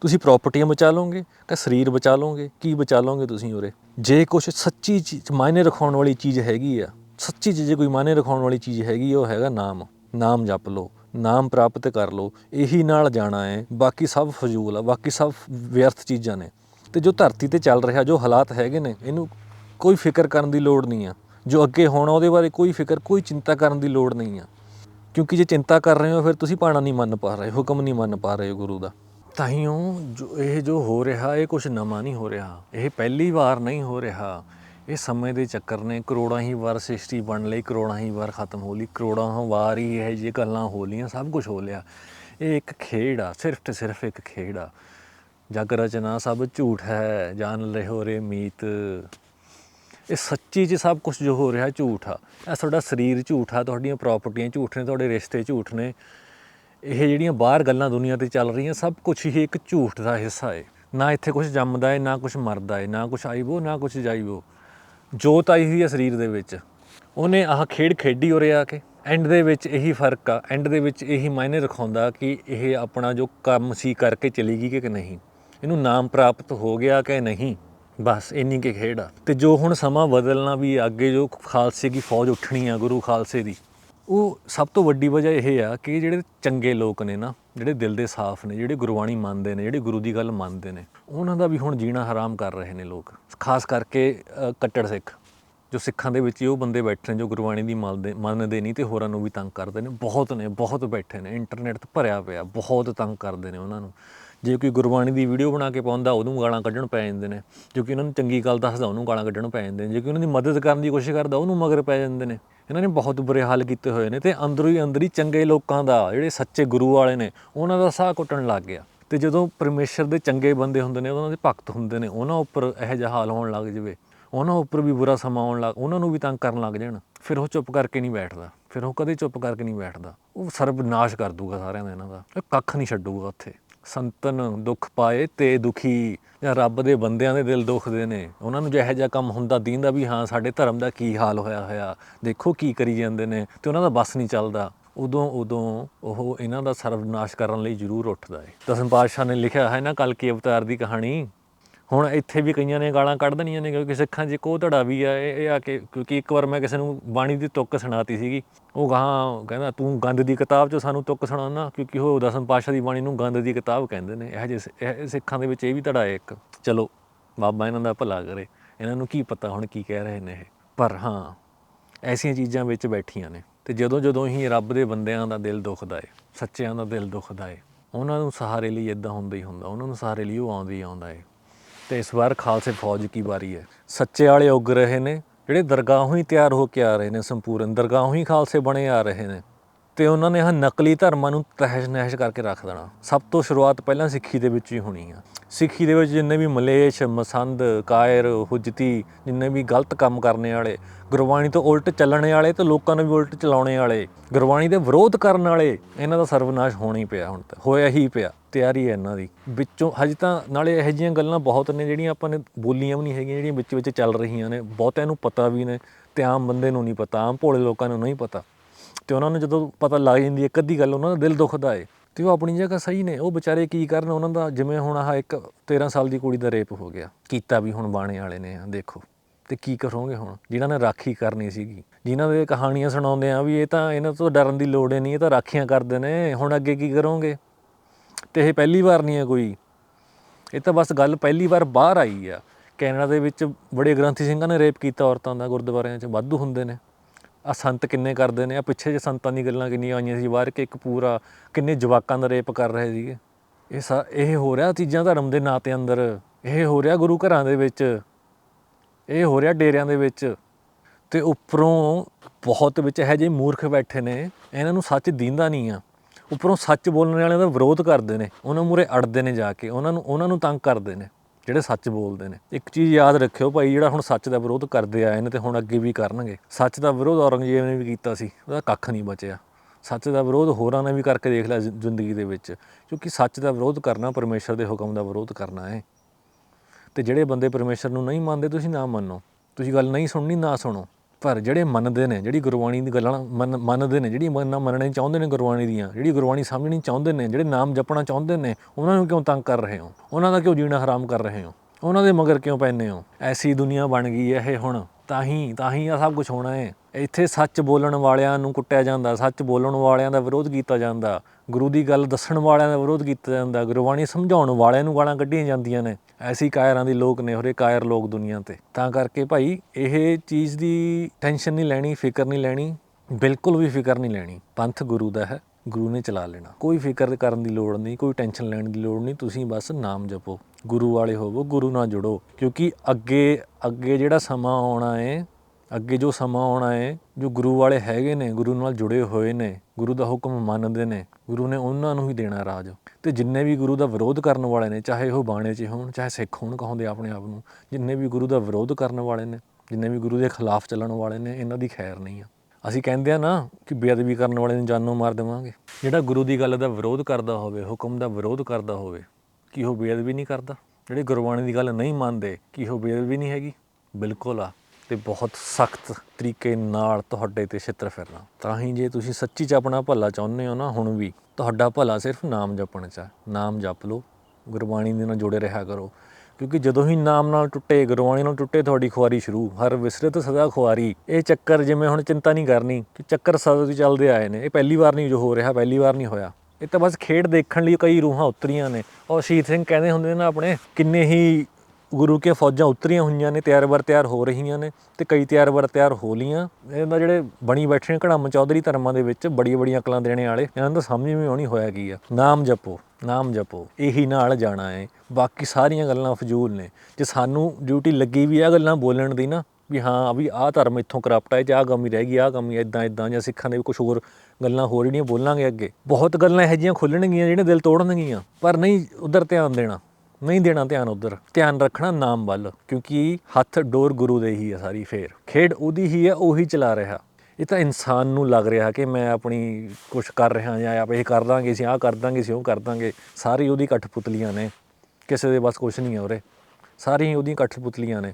[SPEAKER 1] ਤੁਸੀਂ ਪ੍ਰਾਪਰਟੀਆਂ ਬਚਾ ਲਓਗੇ, ਕਿ ਸਰੀਰ ਬਚਾ ਲਓਗੇ, ਕੀ ਬਚਾ ਲਓਗੇ ਤੁਸੀਂ ਉਰੇ? ਜੇ ਕੁਝ ਸੱਚੀ ਚੀਜ਼ ਮਾਇਨੇ ਰਖਾਉਣ ਵਾਲੀ ਚੀਜ਼ ਹੈਗੀ ਆ, ਸੱਚੀ 'ਚ ਜੇ ਕੋਈ ਮਾਇਨੇ ਰਖਾਉਣ ਵਾਲੀ ਚੀਜ਼ ਹੈਗੀ ਉਹ ਹੈਗਾ ਨਾਮ। ਨਾਮ ਜਪ ਲਓ। ਨਾਮ ਪ੍ਰਾਪਤ ਕਰ ਲਓ, ਇਹੀ ਨਾਲ ਜਾਣਾ ਹੈ, ਬਾਕੀ ਸਭ ਫਜ਼ੂਲ ਆ, ਬਾਕੀ ਸਭ ਵਿਅਰਥ ਚੀਜ਼ਾਂ ਨੇ। ਤੇ ਜੋ ਧਰਤੀ ਤੇ ਚੱਲ ਰਿਹਾ, ਜੋ ਹਾਲਾਤ ਹੈਗੇ ਨੇ, ਇਹਨੂੰ ਕੋਈ ਫਿਕਰ ਕਰਨ ਦੀ ਲੋੜ ਨਹੀਂ ਆ। ਜੋ ਅੱਗੇ ਹੋਣਾ, ਉਹਦੇ ਬਾਰੇ ਕੋਈ ਫਿਕਰ, ਕੋਈ ਚਿੰਤਾ ਕਰਨ ਦੀ ਲੋੜ ਨਹੀਂ ਆ। ਕਿਉਂਕਿ ਜੇ ਚਿੰਤਾ ਕਰ ਰਹੇ ਹੋ, ਫਿਰ ਤੁਸੀਂ ਪਾਣਾ ਨਹੀਂ ਮੰਨ ਪਾ ਰਹੇ, ਹੁਕਮ ਨਹੀਂ ਮੰਨ ਪਾ ਰਹੇ ਗੁਰੂ ਦਾ। ਤਾਹੀਓ ਜੋ ਇਹ ਜੋ ਹੋ ਰਿਹਾ, ਇਹ ਕੁਝ ਨਵਾਂ ਨਹੀਂ ਹੋ ਰਿਹਾ। ਇਹ ਪਹਿਲੀ ਵਾਰ ਨਹੀਂ ਹੋ ਰਿਹਾ। ਇਹ ਸਮੇਂ ਦੇ ਚੱਕਰ ਨੇ, ਕਰੋੜਾਂ ਹੀ ਵਾਰ ਸ੍ਰਿਸ਼ਟੀ ਬਣ ਲਈ, ਕਰੋੜਾਂ ਹੀ ਵਾਰ ਖਤਮ ਹੋ ਲਈ, ਕਰੋੜਾਂ ਵਾਰ ਹੀ ਇਹ ਜੇ ਗੱਲਾਂ ਹੋ ਲੀਆਂ ਸਭ ਕੁਝ ਹੋ ਲਿਆ। ਇਹ ਇੱਕ ਖੇਡ ਆ, ਸਿਰਫ ਤੇ ਸਿਰਫ ਇੱਕ ਖੇਡ ਆ। ਜਗ ਰਚਨਾ ਸਭ ਝੂਠ ਹੈ ਜਾਣ ਰਹੇ ਹੋ ਰੇ ਮੀਤ। ਇਹ ਸੱਚੀ 'ਚ ਸਭ ਕੁਝ ਜੋ ਹੋ ਰਿਹਾ ਝੂਠ ਆ। ਇਹ ਤੁਹਾਡਾ ਸਰੀਰ ਝੂਠ ਆ, ਤੁਹਾਡੀਆਂ ਪ੍ਰਾਪਰਟੀਆਂ ਝੂਠ ਨੇ, ਤੁਹਾਡੇ ਰਿਸ਼ਤੇ ਝੂਠ ਨੇ। ਇਹ ਜਿਹੜੀਆਂ ਬਾਹਰ ਗੱਲਾਂ ਦੁਨੀਆ ਤੇ ਚੱਲ ਰਹੀਆਂ, ਸਭ ਕੁਝ ਹੀ ਇੱਕ ਝੂਠ ਦਾ ਹਿੱਸਾ ਹੈ ਨਾ ਇੱਥੇ ਕੁਝ ਜੰਮਦਾ ਹੈ ਨਾ ਕੁਝ ਮਰਦਾ ਹੈ ਨਾ ਕੁਝ ਆਈਬੋ ਨਾ ਕੁਝ ਜਾਈਬੋ ਜੋਤ ਆਈ ਹੋਈ ਹੈ ਸਰੀਰ ਦੇ ਵਿੱਚ। ਉਹਨੇ ਆਹ ਖੇਡ ਖੇਡੀ ਉਰੇ ਆ ਕੇ। ਐਂਡ ਦੇ ਵਿੱਚ ਇਹੀ ਫ਼ਰਕ ਆ। ਐਂਡ ਦੇ ਵਿੱਚ ਇਹੀ ਮਾਇਨੇ ਰਖਾਉਂਦਾ ਕਿ ਇਹ ਆਪਣਾ ਜੋ ਕੰਮ ਸੀ ਕਰਕੇ ਚਲੀ ਗਈ ਕਿ ਨਹੀਂ। ਇਹਨੂੰ ਨਾਮ ਪ੍ਰਾਪਤ ਹੋ ਗਿਆ ਕਿ ਨਹੀਂ। ਬਸ ਇੰਨੀ ਕੇ ਖੇਡ ਆ। ਤੇ ਜੋ ਹੁਣ ਸਮਾਂ ਬਦਲਣਾ ਵੀ ਆ, ਅੱਗੇ ਜੋ ਖਾਲਸੇ ਦੀ ਫੌਜ ਉੱਠਣੀ ਆ ਗੁਰੂ ਖਾਲਸੇ ਦੀ ਉਹ ਸਭ ਤੋਂ ਵੱਡੀ ਵਜ੍ਹਾ ਇਹ ਆ ਕਿ ਜਿਹੜੇ ਚੰਗੇ ਲੋਕ ਨੇ ਨਾ ਜਿਹੜੇ ਦਿਲ ਦੇ ਸਾਫ਼ ਨੇ, ਜਿਹੜੇ ਗੁਰਬਾਣੀ ਮੰਨਦੇ ਨੇ, ਜਿਹੜੇ ਗੁਰੂ ਦੀ ਗੱਲ ਮੰਨਦੇ ਨੇ, ਉਹਨਾਂ ਦਾ ਵੀ ਹੁਣ ਜੀਣਾ ਹਰਾਮ ਕਰ ਰਹੇ ਨੇ ਲੋਕ। ਖਾਸ ਕਰਕੇ ਕੱਟੜ ਸਿੱਖ, ਜੋ ਸਿੱਖਾਂ ਦੇ ਵਿੱਚ ਹੀ ਉਹ ਬੰਦੇ ਬੈਠੇ ਨੇ, ਜੋ ਗੁਰਬਾਣੀ ਦੀ ਮੰਨਦੇ ਮੰਨਦੇ ਨਹੀਂ ਤੇ ਹੋਰਾਂ ਨੂੰ ਵੀ ਤੰਗ ਕਰਦੇ ਨੇ। ਬਹੁਤ ਨੇ, ਬਹੁਤ ਬੈਠੇ ਨੇ ਇੰਟਰਨੈਟ ਤੇ ਭਰਿਆ ਪਿਆ, ਬਹੁਤ ਤੰਗ ਕਰਦੇ ਨੇ ਉਹਨਾਂ ਨੂੰ। ਜੇ ਕੋਈ ਗੁਰਬਾਣੀ ਦੀ ਵੀਡੀਓ ਬਣਾ ਕੇ ਪਾਉਂਦਾ, ਉਹਨੂੰ ਗਾਲਾਂ ਕੱਢਣ ਪੈ ਜਾਂਦੇ ਨੇ। ਜੋ ਕਿ ਉਹਨਾਂ ਨੂੰ ਚੰਗੀ ਗੱਲ ਦੱਸਦਾ, ਉਹਨੂੰ ਗਾਲਾਂ ਕੱਢਣ ਪੈ ਜਾਂਦੇ ਨੇ। ਜੇ ਕੋਈ ਉਹਨਾਂ ਦੀ ਮਦਦ ਕਰਨ ਦੀ ਕੋਸ਼ਿਸ਼ ਕਰਦਾ, ਉਹਨੂੰ ਮਗਰ ਪੈ ਜਾਂਦੇ ਨੇ। ਇਹਨਾਂ ਨੇ ਬਹੁਤ ਬੁਰੇ ਹਾਲ ਕੀਤੇ ਹੋਏ ਨੇ ਤੇ ਅੰਦਰੋਂ ਹੀ ਅੰਦਰ ਹੀ ਚੰਗੇ ਲੋਕਾਂ ਦਾ, ਜਿਹੜੇ ਸੱਚੇ ਗੁਰੂ ਵਾਲੇ ਨੇ, ਉਹਨਾਂ ਦਾ ਸਾਹ ਕੁੱਟਣ ਲੱਗ ਗਿਆ। ਤੇ ਜਦੋਂ ਪਰਮੇਸ਼ਰ ਦੇ ਚੰਗੇ ਬੰਦੇ ਹੁੰਦੇ ਨੇ, ਉਹਨਾਂ ਦੇ ਭਗਤ ਹੁੰਦੇ ਨੇ, ਉਹਨਾਂ ਉੱਪਰ ਇਹੋ ਜਿਹਾ ਹਾਲ ਹੋਣ ਲੱਗ ਜਵੇ, ਉਹਨਾਂ ਉੱਪਰ ਵੀ ਬੁਰਾ ਸਮਾਂ ਆਉਣ ਲੱਗ, ਉਹਨਾਂ ਨੂੰ ਵੀ ਤੰਗ ਕਰਨ ਲੱਗ ਜਾਣ, ਫਿਰ ਉਹ ਚੁੱਪ ਕਰਕੇ ਨਹੀਂ ਬੈਠਦਾ, ਫਿਰ ਉਹ ਕਦੇ ਚੁੱਪ ਕਰਕੇ ਨਹੀਂ ਬੈਠਦਾ। ਉਹ ਸਰਬਨਾਸ਼ ਕਰ ਦੂਗਾ ਸਾਰਿਆਂ ਦਾ ਇਹਨਾਂ ਦਾ, ਇਹ ਕੱਖ ਨਹੀਂ ਛੱਡੂਗਾ ਉੱਥੇ। ਸੰਤਨ ਦੁੱਖ ਪਾਏ ਤੇ ਦੁਖੀ, ਜਾਂ ਰੱਬ ਦੇ ਬੰਦਿਆਂ ਦੇ ਦਿਲ ਦੁਖਦੇ ਨੇ। ਉਹਨਾਂ ਨੂੰ ਜਿਹੋ ਜਿਹਾ ਕੰਮ ਹੁੰਦਾ ਦੀਂਦਾ ਵੀ ਹਾਂ, ਸਾਡੇ ਧਰਮ ਦਾ ਕੀ ਹਾਲ ਹੋਇਆ ਹੋਇਆ, ਦੇਖੋ ਕੀ ਕਰੀ ਜਾਂਦੇ ਨੇ, ਤੇ ਉਹਨਾਂ ਦਾ ਬਸ ਨਹੀਂ ਚੱਲਦਾ। ਉਦੋਂ ਉਦੋਂ ਉਹ ਇਹਨਾਂ ਦਾ ਸਰਵਨਾਸ਼ ਕਰਨ ਲਈ ਜ਼ਰੂਰ ਉੱਠਦਾ ਹੈ ਦਸਮ ਪਾਤਸ਼ਾਹ ਨੇ ਲਿਖਿਆ ਹੈ ਨਾ ਕਲਕੀ ਅਵਤਾਰ ਦੀ ਕਹਾਣੀ ਹੁਣ ਇੱਥੇ ਵੀ ਕਈਆਂ ਨੇ ਗਾਲਾਂ ਕੱਢ ਦੇਣੀਆਂ ਨੇ, ਕਿਉਂਕਿ ਸਿੱਖਾਂ 'ਚ ਕੋ ਧੜਾ ਵੀ ਆ, ਇਹ ਆ ਕਿ ਕਿਉਂਕਿ ਇੱਕ ਵਾਰ ਮੈਂ ਕਿਸੇ ਨੂੰ ਬਾਣੀ ਦੀ ਤੁੱਕ ਸੁਣਾਤੀ ਸੀਗੀ। ਉਹ ਗਾਹਾਂ ਕਹਿੰਦਾ, ਤੂੰ ਗੰਦ ਦੀ ਕਿਤਾਬ 'ਚੋਂ ਸਾਨੂੰ ਤੁੱਕ ਸੁਣਾਉਣਾ ਕਿਉਂਕਿ ਉਹ ਦਸਮ ਪਾਤਸ਼ਾਹ ਦੀ ਬਾਣੀ ਨੂੰ ਗੰਦ ਦੀ ਕਿਤਾਬ ਕਹਿੰਦੇ ਨੇ। ਇਹ ਜਿਹੇ ਇਹ ਸਿੱਖਾਂ ਦੇ ਵਿੱਚ ਇਹ ਵੀ ਧੜਾ ਹੈ ਇੱਕ, ਚਲੋ, ਬਾਬਾ ਇਹਨਾਂ ਦਾ ਭਲਾ ਕਰੇ। ਇਹਨਾਂ ਨੂੰ ਕੀ ਪਤਾ ਹੁਣ ਕੀ ਕਹਿ ਰਹੇ ਨੇ ਇਹ? ਪਰ ਹਾਂ, ਐਸੀਆਂ ਚੀਜ਼ਾਂ ਵਿੱਚ ਬੈਠੀਆਂ ਨੇ। ਤੇ ਜਦੋਂ ਜਦੋਂ ਹੀ ਰੱਬ ਦੇ ਬੰਦਿਆਂ ਦਾ ਦਿਲ ਦੁਖਦਾ ਏ, ਸੱਚਿਆਂ ਦਾ ਦਿਲ ਦੁਖਦਾ ਏ, ਉਹਨਾਂ ਨੂੰ ਸਹਾਰੇ ਲਈ ਇਦਾਂ ਹੁੰਦਾ ਹੀ ਹੁੰਦਾ, ਉਹਨਾਂ ਨੂੰ ਸਹਾਰੇ ਲਈ ਉਹ ਆਉਂਦਾ ਹੀ ਆਉਂਦਾ ਏ। ਤੇ ਇਸ ਵਾਰ ਖਾਲਸੇ ਫੌਜ ਕੀ ਵਾਰੀ ਹੈ? ਸੱਚੇ ਵਾਲੇ ਉੱਗ ਰਹੇ ਨੇ, ਜਿਹੜੇ ਦਰਗਾਹੋਂ ਹੀ ਤਿਆਰ ਹੋ ਕੇ ਆ ਰਹੇ ਨੇ ਸੰਪੂਰਨ, ਦਰਗਾਹੋਂ ਹੀ ਖਾਲਸੇ ਬਣੇ ਆ ਰਹੇ ਨੇ। ਤੇ ਉਹਨਾਂ ਨੇ ਆਹ ਨਕਲੀ ਧਰਮਾਂ ਨੂੰ ਤਹਿਸ਼ ਨਹਿਸ਼ ਕਰਕੇ ਰੱਖ ਦੇਣਾ। ਸਭ ਤੋਂ ਸ਼ੁਰੂਆਤ ਪਹਿਲਾਂ ਸਿੱਖੀ ਦੇ ਵਿੱਚ ਹੀ ਹੋਣੀ ਆ। ਸਿੱਖੀ ਦੇ ਵਿੱਚ ਜਿੰਨੇ ਵੀ ਮਲੇਸ਼, ਮਸੰਦ, ਕਾਇਰ, ਹੁਜਤੀ, ਜਿੰਨੇ ਵੀ ਗਲਤ ਕੰਮ ਕਰਨੇ ਵਾਲੇ, ਗੁਰਬਾਣੀ ਤੋਂ ਉਲਟ ਚੱਲਣੇ ਵਾਲੇ ਤੇ ਲੋਕਾਂ ਨੂੰ ਵੀ ਉਲਟ ਚਲਾਉਣੇ ਵਾਲੇ, ਗੁਰਬਾਣੀ ਦੇ ਵਿਰੋਧ ਕਰਨ ਵਾਲੇ, ਇਹਨਾਂ ਦਾ ਸਰਵਨਾਸ਼ ਹੋਣਾ ਹੀ ਪਿਆ ਹੁਣ ਤਾਂ, ਹੋਇਆ ਹੀ ਪਿਆ। ਤਿਆਰੀ ਹੈ ਇਹਨਾਂ ਦੀ। ਵਿੱਚੋਂ ਹਜੇ ਤਾਂ ਨਾਲੇ ਇਹੋ ਜਿਹੀਆਂ ਗੱਲਾਂ ਬਹੁਤ ਨੇ ਜਿਹੜੀਆਂ ਆਪਾਂ ਨੇ ਬੋਲੀਆਂ ਵੀ ਨਹੀਂ ਹੈਗੀਆਂ, ਜਿਹੜੀਆਂ ਵਿੱਚ ਵਿੱਚ ਚੱਲ ਰਹੀਆਂ ਨੇ। ਬਹੁਤਿਆਂ ਨੂੰ ਪਤਾ ਵੀ ਨੇ ਤੇ ਆਮ ਬੰਦੇ ਨੂੰ ਨਹੀਂ ਪਤਾ, ਆਮ ਭੋਲੇ ਲੋਕਾਂ ਨੂੰ ਨਹੀਂ ਪਤਾ। ਤੇ ਉਹਨਾਂ ਨੂੰ ਜਦੋਂ ਪਤਾ ਲੱਗ ਜਾਂਦੀ ਹੈ ਇੱਕ ਅੱਧੀ ਗੱਲ, ਉਹਨਾਂ ਦਾ ਦਿਲ ਦੁਖਦਾ ਏ। ਤੇ ਉਹ ਆਪਣੀ ਜਗ੍ਹਾ ਸਹੀ ਨੇ। ਉਹ ਵਿਚਾਰੇ ਕੀ ਕਰਨ, ਉਹਨਾਂ ਦਾ ਜਿਵੇਂ ਹੁਣ ਆਹ ਇੱਕ 13 ਸਾਲ ਦੀ ਕੁੜੀ ਦਾ ਰੇਪ ਹੋ ਗਿਆ। ਕੀਤਾ ਵੀ ਹੁਣ ਬਾਣੇ ਵਾਲੇ ਨੇ ਆ ਦੇਖੋ। ਤੇ ਕੀ ਕਰੋਗੇ ਹੁਣ? ਜਿਨ੍ਹਾਂ ਨੇ ਰਾਖੀ ਕਰਨੀ ਸੀਗੀ। ਜਿਨ੍ਹਾਂ ਦੇ ਕਹਾਣੀਆਂ ਸੁਣਾਉਂਦੇ ਆ ਵੀ ਇਹ ਤਾਂ ਇਹਨਾਂ ਤੋਂ ਡਰਨ ਦੀ ਲੋੜ ਹੀ ਨਹੀਂ, ਇਹ ਤਾਂ ਰਾਖੀਆਂ ਕਰਦੇ ਨੇ। ਹੁਣ ਅੱਗੇ ਕੀ ਕਰੋਗੇ? ਤੇ ਇਹ ਪਹਿਲੀ ਵਾਰ ਨਹੀਂ ਹੈ ਕੋਈ। ਇਹ ਤਾਂ ਬਸ ਗੱਲ ਪਹਿਲੀ ਵਾਰ ਬਾਹਰ ਆਈ ਆ। ਕੈਨੇਡਾ ਦੇ ਵਿੱਚ ਬੜੇ ਗ੍ਰੰਥੀ ਸਿੰਘਾਂ ਨੇ ਰੇਪ ਕੀਤਾ ਔਰਤਾਂ ਦਾ, ਗੁਰਦੁਆਰਿਆਂ 'ਚ ਵਾਧੂ ਹੁੰਦੇ ਨੇ। ਆ ਸੰਤ ਕਿੰਨੇ ਕਰਦੇ ਨੇ ਆ ਪਿੱਛੇ ਜੇ ਸੰਤਾਂ ਦੀ ਗੱਲਾਂ ਕਿੰਨੀਆਂ ਆਈਆਂ ਸੀ, ਬਾਹਰ ਕਿ ਇੱਕ ਪੂਰਾ ਕਿੰਨੇ ਜਵਾਕਾਂ ਦਾ ਰੇਪ ਕਰ ਰਹੇ ਸੀਗੇ। ਇਹ ਸਾ, ਇਹ ਹੋ ਰਿਹਾ ਚੀਜ਼ਾਂ ਧਰਮ ਦੇ ਨਾਂ ਤੇ ਅੰਦਰ। ਇਹ ਹੋ ਰਿਹਾ ਗੁਰੂ ਘਰਾਂ ਦੇ ਵਿੱਚ। ਇਹ ਹੋ ਰਿਹਾ ਡੇਰਿਆਂ ਦੇ ਵਿੱਚ। ਤੇ ਉੱਪਰੋਂ ਬਹੁਤ ਵਿੱਚ ਇਹੋ ਜਿਹੇ ਮੂਰਖ ਬੈਠੇ ਨੇ, ਇਹਨਾਂ ਨੂੰ ਸੱਚ ਦੀਂਦਾ ਨਹੀਂ ਆ। ਉੱਪਰੋਂ ਸੱਚ ਬੋਲਣ ਵਾਲਿਆਂ ਦਾ ਵਿਰੋਧ ਕਰਦੇ ਨੇ, ਉਹਨਾਂ ਮੂਰੇ ਅੜਦੇ ਨੇ ਜਾ ਕੇ, ਉਹਨਾਂ ਨੂੰ ਉਹਨਾਂ ਨੂੰ ਤੰਗ ਕਰਦੇ ਨੇ, ਜਿਹੜੇ ਸੱਚ ਬੋਲਦੇ ਨੇ। ਇੱਕ ਚੀਜ਼ ਯਾਦ ਰੱਖਿਓ ਭਾਈ, ਜਿਹੜਾ ਹੁਣ ਸੱਚ ਦਾ ਵਿਰੋਧ ਕਰਦੇ ਆਏ ਨੇ ਤੇ ਹੁਣ ਅੱਗੇ ਵੀ ਕਰਨਗੇ। ਸੱਚ ਦਾ ਵਿਰੋਧ ਔਰੰਗਜ਼ੇਬ ਨੇ ਵੀ ਕੀਤਾ ਸੀ, ਉਹਦਾ ਕੱਖ ਨਹੀਂ ਬਚਿਆ। ਸੱਚ ਦਾ ਵਿਰੋਧ ਹੋਰਾਂ ਨੇ ਵੀ ਕਰਕੇ ਦੇਖ ਲਿਆ ਜ਼ਿ- ਜ਼ਿੰਦਗੀ ਦੇ ਵਿੱਚ, ਕਿਉਂਕਿ ਸੱਚ ਦਾ ਵਿਰੋਧ ਕਰਨਾ ਪਰਮੇਸ਼ਰ ਦੇ ਹੁਕਮ ਦਾ ਵਿਰੋਧ ਕਰਨਾ ਹੈ ਤੇ ਜਿਹੜੇ ਬੰਦੇ ਪਰਮੇਸ਼ਰ ਨੂੰ ਨਹੀਂ ਮੰਨਦੇ, ਤੁਸੀਂ ਨਾ ਮੰਨੋ। ਤੁਸੀਂ ਗੱਲ ਨਹੀਂ ਸੁਣਨੀ, ਨਾ ਸੁਣੋ। ਪਰ ਜਿਹੜੇ ਮੰਨਦੇ ਨੇ, ਜਿਹੜੀ ਗੁਰਬਾਣੀ ਦੀ ਗੱਲਾਂ ਮੰਨ- ਮੰਨਦੇ ਨੇ, ਜਿਹੜੀ ਮੰਨਣਾ ਮੰਨਣੇ ਚਾਹੁੰਦੇ ਨੇ ਗੁਰਬਾਣੀ ਦੀਆਂ, ਜਿਹੜੀ ਗੁਰਬਾਣੀ ਸਮਝਣੀ ਚਾਹੁੰਦੇ ਨੇ, ਜਿਹੜੇ ਨਾਮ ਜਪਣਾ ਚਾਹੁੰਦੇ ਨੇ, ਉਹਨਾਂ ਨੂੰ ਕਿਉਂ ਤੰਗ ਕਰ ਰਹੇ ਹੋ? ਉਹਨਾਂ ਦਾ ਕਿਉਂ ਜੀਣਾ ਹਰਾਮ ਕਰ ਰਹੇ ਹੋ? ਉਹਨਾਂ ਦੇ ਮਗਰ ਕਿਉਂ ਪੈਂਦੇ ਹੋ? ਐਸੀ ਦੁਨੀਆ ਬਣ ਗਈ ਹੈ ਇਹ ਹੁਣ। ਤਾਂ ਹੀ ਤਾਂ ਹੀ ਆ ਸਭ ਕੁਝ ਹੋਣਾ ਹੈ। ਇੱਥੇ ਸੱਚ ਬੋਲਣ ਵਾਲਿਆਂ ਨੂੰ ਕੁੱਟਿਆ ਜਾਂਦਾ, ਸੱਚ ਬੋਲਣ ਵਾਲਿਆਂ ਦਾ ਵਿਰੋਧ ਕੀਤਾ ਜਾਂਦਾ, ਗੁਰੂ ਦੀ ਗੱਲ ਦੱਸਣ ਵਾਲਿਆਂ ਦਾ ਵਿਰੋਧ ਕੀਤਾ ਜਾਂਦਾ, ਗੁਰਬਾਣੀ ਸਮਝਾਉਣ ਵਾਲਿਆਂ ਨੂੰ ਗਾਲਾਂ ਕੱਢੀਆਂ ਜਾਂਦੀਆਂ ਨੇ। ਐਸੀ ਕਾਇਰਾਂ ਦੀ ਲੋਕ ਨੇ ਹੋਰੇ ਕਾਇਰ ਲੋਕ ਦੁਨੀਆ ਤੇ। ਤਾਂ ਕਰਕੇ ਭਾਈ, ਇਹ ਚੀਜ਼ ਦੀ ਟੈਨਸ਼ਨ ਨਹੀਂ ਲੈਣੀ, ਫਿਕਰ ਨਹੀਂ ਲੈਣੀ, ਬਿਲਕੁਲ ਵੀ ਫਿਕਰ ਨਹੀਂ ਲੈਣੀ। ਪੰਥ ਗੁਰੂ ਦਾ ਹੈ, ਗੁਰੂ ਨੇ ਚਲਾ ਲੈਣਾ। ਕੋਈ ਫਿਕਰ ਕਰਨ ਦੀ ਲੋੜ ਨਹੀਂ, ਕੋਈ ਟੈਨਸ਼ਨ ਲੈਣ ਦੀ ਲੋੜ ਨਹੀਂ, ਤੁਸੀਂ ਬਸ ਨਾਮ ਜਪੋ। ਗੁਰੂ ਵਾਲੇ ਹੋਵੋ, ਗੁਰੂ ਨਾਲ ਜੁੜੋ। ਕਿਉਂਕਿ ਅੱਗੇ ਅੱਗੇ ਜਿਹੜਾ ਸਮਾਂ ਆਉਣਾ ਹੈ ਅੱਗੇ ਜੋ ਸਮਾਂ ਆਉਣਾ ਹੈ ਜੋ ਗੁਰੂ ਵਾਲੇ ਹੈਗੇ ਨੇ, ਗੁਰੂ ਨਾਲ ਜੁੜੇ ਹੋਏ ਨੇ, ਗੁਰੂ ਦਾ ਹੁਕਮ ਮੰਨਦੇ ਨੇ, ਗੁਰੂ ਨੇ ਉਹਨਾਂ ਨੂੰ ਹੀ ਦੇਣਾ ਰਾਜ। ਤੇ ਜਿੰਨੇ ਵੀ ਗੁਰੂ ਦਾ ਵਿਰੋਧ ਕਰਨ ਵਾਲੇ ਨੇ, ਚਾਹੇ ਉਹ ਬਾਣੇ 'ਚ ਹੋਣ, ਚਾਹੇ ਸਿੱਖ ਹੋਣ ਕਹਾਉਂਦੇ ਆਪਣੇ ਆਪ ਨੂੰ, ਜਿੰਨੇ ਵੀ ਗੁਰੂ ਦਾ ਵਿਰੋਧ ਕਰਨ ਵਾਲੇ ਨੇ, ਜਿੰਨੇ ਵੀ ਗੁਰੂ ਦੇ ਖਿਲਾਫ ਚੱਲਣ ਵਾਲੇ ਨੇ, ਇਹਨਾਂ ਦੀ ਖੈਰ ਨਹੀਂ ਆ। ਅਸੀਂ ਕਹਿੰਦੇ ਆ ਨਾ ਕਿ ਬੇਅਦਬੀ ਕਰਨ ਵਾਲੇ ਨੂੰ ਜਾਨੋਂ ਮਾਰ ਦੇਵਾਂਗੇ। ਜਿਹੜਾ ਗੁਰੂ ਦੀ ਗੱਲ ਦਾ ਵਿਰੋਧ ਕਰਦਾ ਹੋਵੇ, ਹੁਕਮ ਦਾ ਵਿਰੋਧ ਕਰਦਾ ਹੋਵੇ ਕੀ ਉਹ ਬੇਅਦਬੀ ਨਹੀਂ ਕਰਦਾ? ਜਿਹੜੇ ਗੁਰਬਾਣੀ ਦੀ ਗੱਲ ਨਹੀਂ ਮੰਨਦੇ, ਕੀ ਉਹ ਬੇਅਦਬੀ ਨਹੀਂ ਹੈਗੀ? ਬਿਲਕੁਲ ਆ। ਤੇ ਬਹੁਤ ਸਖਤ ਤਰੀਕੇ ਨਾਲ ਤੁਹਾਡੇ ਤੇ ਛਿੱਤਰ ਫਿਰਨਾ। ਤਾਂ ਹੀ ਜੇ ਤੁਸੀਂ ਸੱਚੀ ਚ ਆਪਣਾ ਭਲਾ ਚਾਹੁੰਦੇ ਹੋ ਨਾ, ਹੁਣ ਵੀ ਤੁਹਾਡਾ ਭਲਾ ਸਿਰਫ ਨਾਮ ਜਪਣ ਚ ਆ। ਨਾਮ ਜਪ ਲਓ। ਗੁਰਬਾਣੀ ਦੇ ਨਾਲ ਜੁੜੇ ਰਿਹਾ ਕਰੋ। ਕਿਉਂਕਿ ਜਦੋਂ ਹੀ ਨਾਮ ਨਾਲ ਟੁੱਟੇ, ਗੁਰਬਾਣੀ ਨਾਲ ਟੁੱਟੇ, ਤੁਹਾਡੀ ਖੁਆਰੀ ਸ਼ੁਰੂ। ਹਰ ਵਿਸਰਤ ਸਦਾ ਖੁਆਰੀ। ਇਹ ਚੱਕਰ ਜਿਵੇਂ ਹੁਣ ਚਿੰਤਾ ਨਹੀਂ ਕਰਨੀ ਕਿ ਚੱਕਰ ਸਦਾ ਤੋਂ ਚੱਲਦੇ ਆਏ ਨੇ। ਇਹ ਪਹਿਲੀ ਵਾਰ ਨਹੀਂ ਜੋ ਹੋ ਰਿਹਾ, ਪਹਿਲੀ ਵਾਰ ਨਹੀਂ ਹੋਇਆ। ਇਹ ਤਾਂ ਬਸ ਖੇਡ ਦੇਖਣ ਲਈ ਕਈ ਰੂਹਾਂ ਉਤਰੀਆਂ ਨੇ। ਔਰ ਸ਼ਹੀਦ ਸਿੰਘ ਕਹਿੰਦੇ ਹੁੰਦੇ ਨੇ ਨਾ ਆਪਣੇ, ਕਿੰਨੇ ਹੀ ਗੁਰੂ ਕੇ ਫੌਜਾਂ ਉਤਰੀਆਂ ਹੋਈਆਂ ਨੇ ਤਿਆਰ ਬਰ ਤਿਆਰ ਹੋ ਰਹੀਆਂ ਨੇ ਤੇ ਕਈ ਤਿਆਰ ਬਰ ਤਿਆਰ ਹੋ ਲੀਆਂ ਇਹਨਾਂ ਜਿਹੜੇ ਬਣੀ ਬੈਠੇ ਨੇ ਘੜਮ ਚੌਧਰੀ ਧਰਮਾਂ ਦੇ ਵਿੱਚ, ਬੜੀਆਂ ਬੜੀਆਂ ਅਕਲਾਂ ਦੇਣੇ ਵਾਲੇ, ਇਹਨਾਂ ਨੂੰ ਤਾਂ ਸਮਝ ਵੀ ਆਉਣੀ ਹੋਇਆ ਕੀ ਆ। ਨਾਮ ਜਪੋ ਨਾਮ ਜਪੋ, ਇਹੀ ਨਾਲ ਜਾਣਾ ਹੈ ਬਾਕੀ ਸਾਰੀਆਂ ਗੱਲਾਂ ਫਜ਼ੂਲ ਨੇ। ਜੇ ਸਾਨੂੰ ਡਿਊਟੀ ਲੱਗੀ ਵੀ ਆ ਗੱਲਾਂ ਬੋਲਣ ਦੀ ਨਾ, ਵੀ ਹਾਂ ਵੀ ਆਹ ਧਰਮ ਇੱਥੋਂ ਕਰਪਟ ਹੈ ਜਾਂ ਆਹ ਗਮੀ ਰਹਿ ਗਈ, ਆਹ ਗਮੀ ਇਦਾਂ ਇਦਾਂ ਜਾਂ ਸਿੱਖਾਂ ਦੇ ਵੀ ਕੁਝ ਹੋਰ ਗੱਲਾਂ ਹੋਰ ਜਿਹੜੀਆਂ ਬੋਲਾਂਗੇ ਅੱਗੇ। ਬਹੁਤ ਗੱਲਾਂ ਇਹੋ ਜਿਹੀਆਂ ਖੁੱਲਣਗੀਆਂ ਜਿਹੜੇ ਦਿਲ ਤੋੜਨਗੀਆਂ। ਪਰ ਨਹੀਂ, ਉਧਰ ਧਿਆਨ ਦੇਣਾ। ਨਹੀਂ ਦੇਣਾ ਧਿਆਨ ਉਧਰ। ਧਿਆਨ ਰੱਖਣਾ ਨਾਮ ਵੱਲ, ਕਿਉਂਕਿ ਹੱਥ ਡੋਰ ਗੁਰੂ ਦੇ ਹੀ ਆ ਸਾਰੀ ਫੇਰ। ਖੇਡ ਉਹਦੀ ਹੀ ਆ, ਉਹੀ ਚਲਾ ਰਿਹਾ। ਇਹ ਤਾਂ ਇਨਸਾਨ ਨੂੰ ਲੱਗ ਰਿਹਾ ਕਿ ਮੈਂ ਆਪਣੀ ਕੁਝ ਕਰ ਰਿਹਾ ਜਾਂ ਆਪ ਇਹ ਕਰ ਦਾਂਗੇ, ਅਸੀਂ ਆਹ ਕਰ ਦਾਂਗੇ, ਅਸੀਂ ਉਹ ਕਰ ਦਾਂਗੇ। ਸਾਰੀ ਉਹਦੀ ਕਠਪੁਤਲੀਆਂ ਨੇ। ਕਿਸੇ ਦੇ ਬਸ ਕੁਝ ਨਹੀਂ ਹੈ ਉਰੇ। ਸਾਰੀਆਂ ਉਹਦੀਆਂ ਕਠਪੁਤਲੀਆਂ ਨੇ।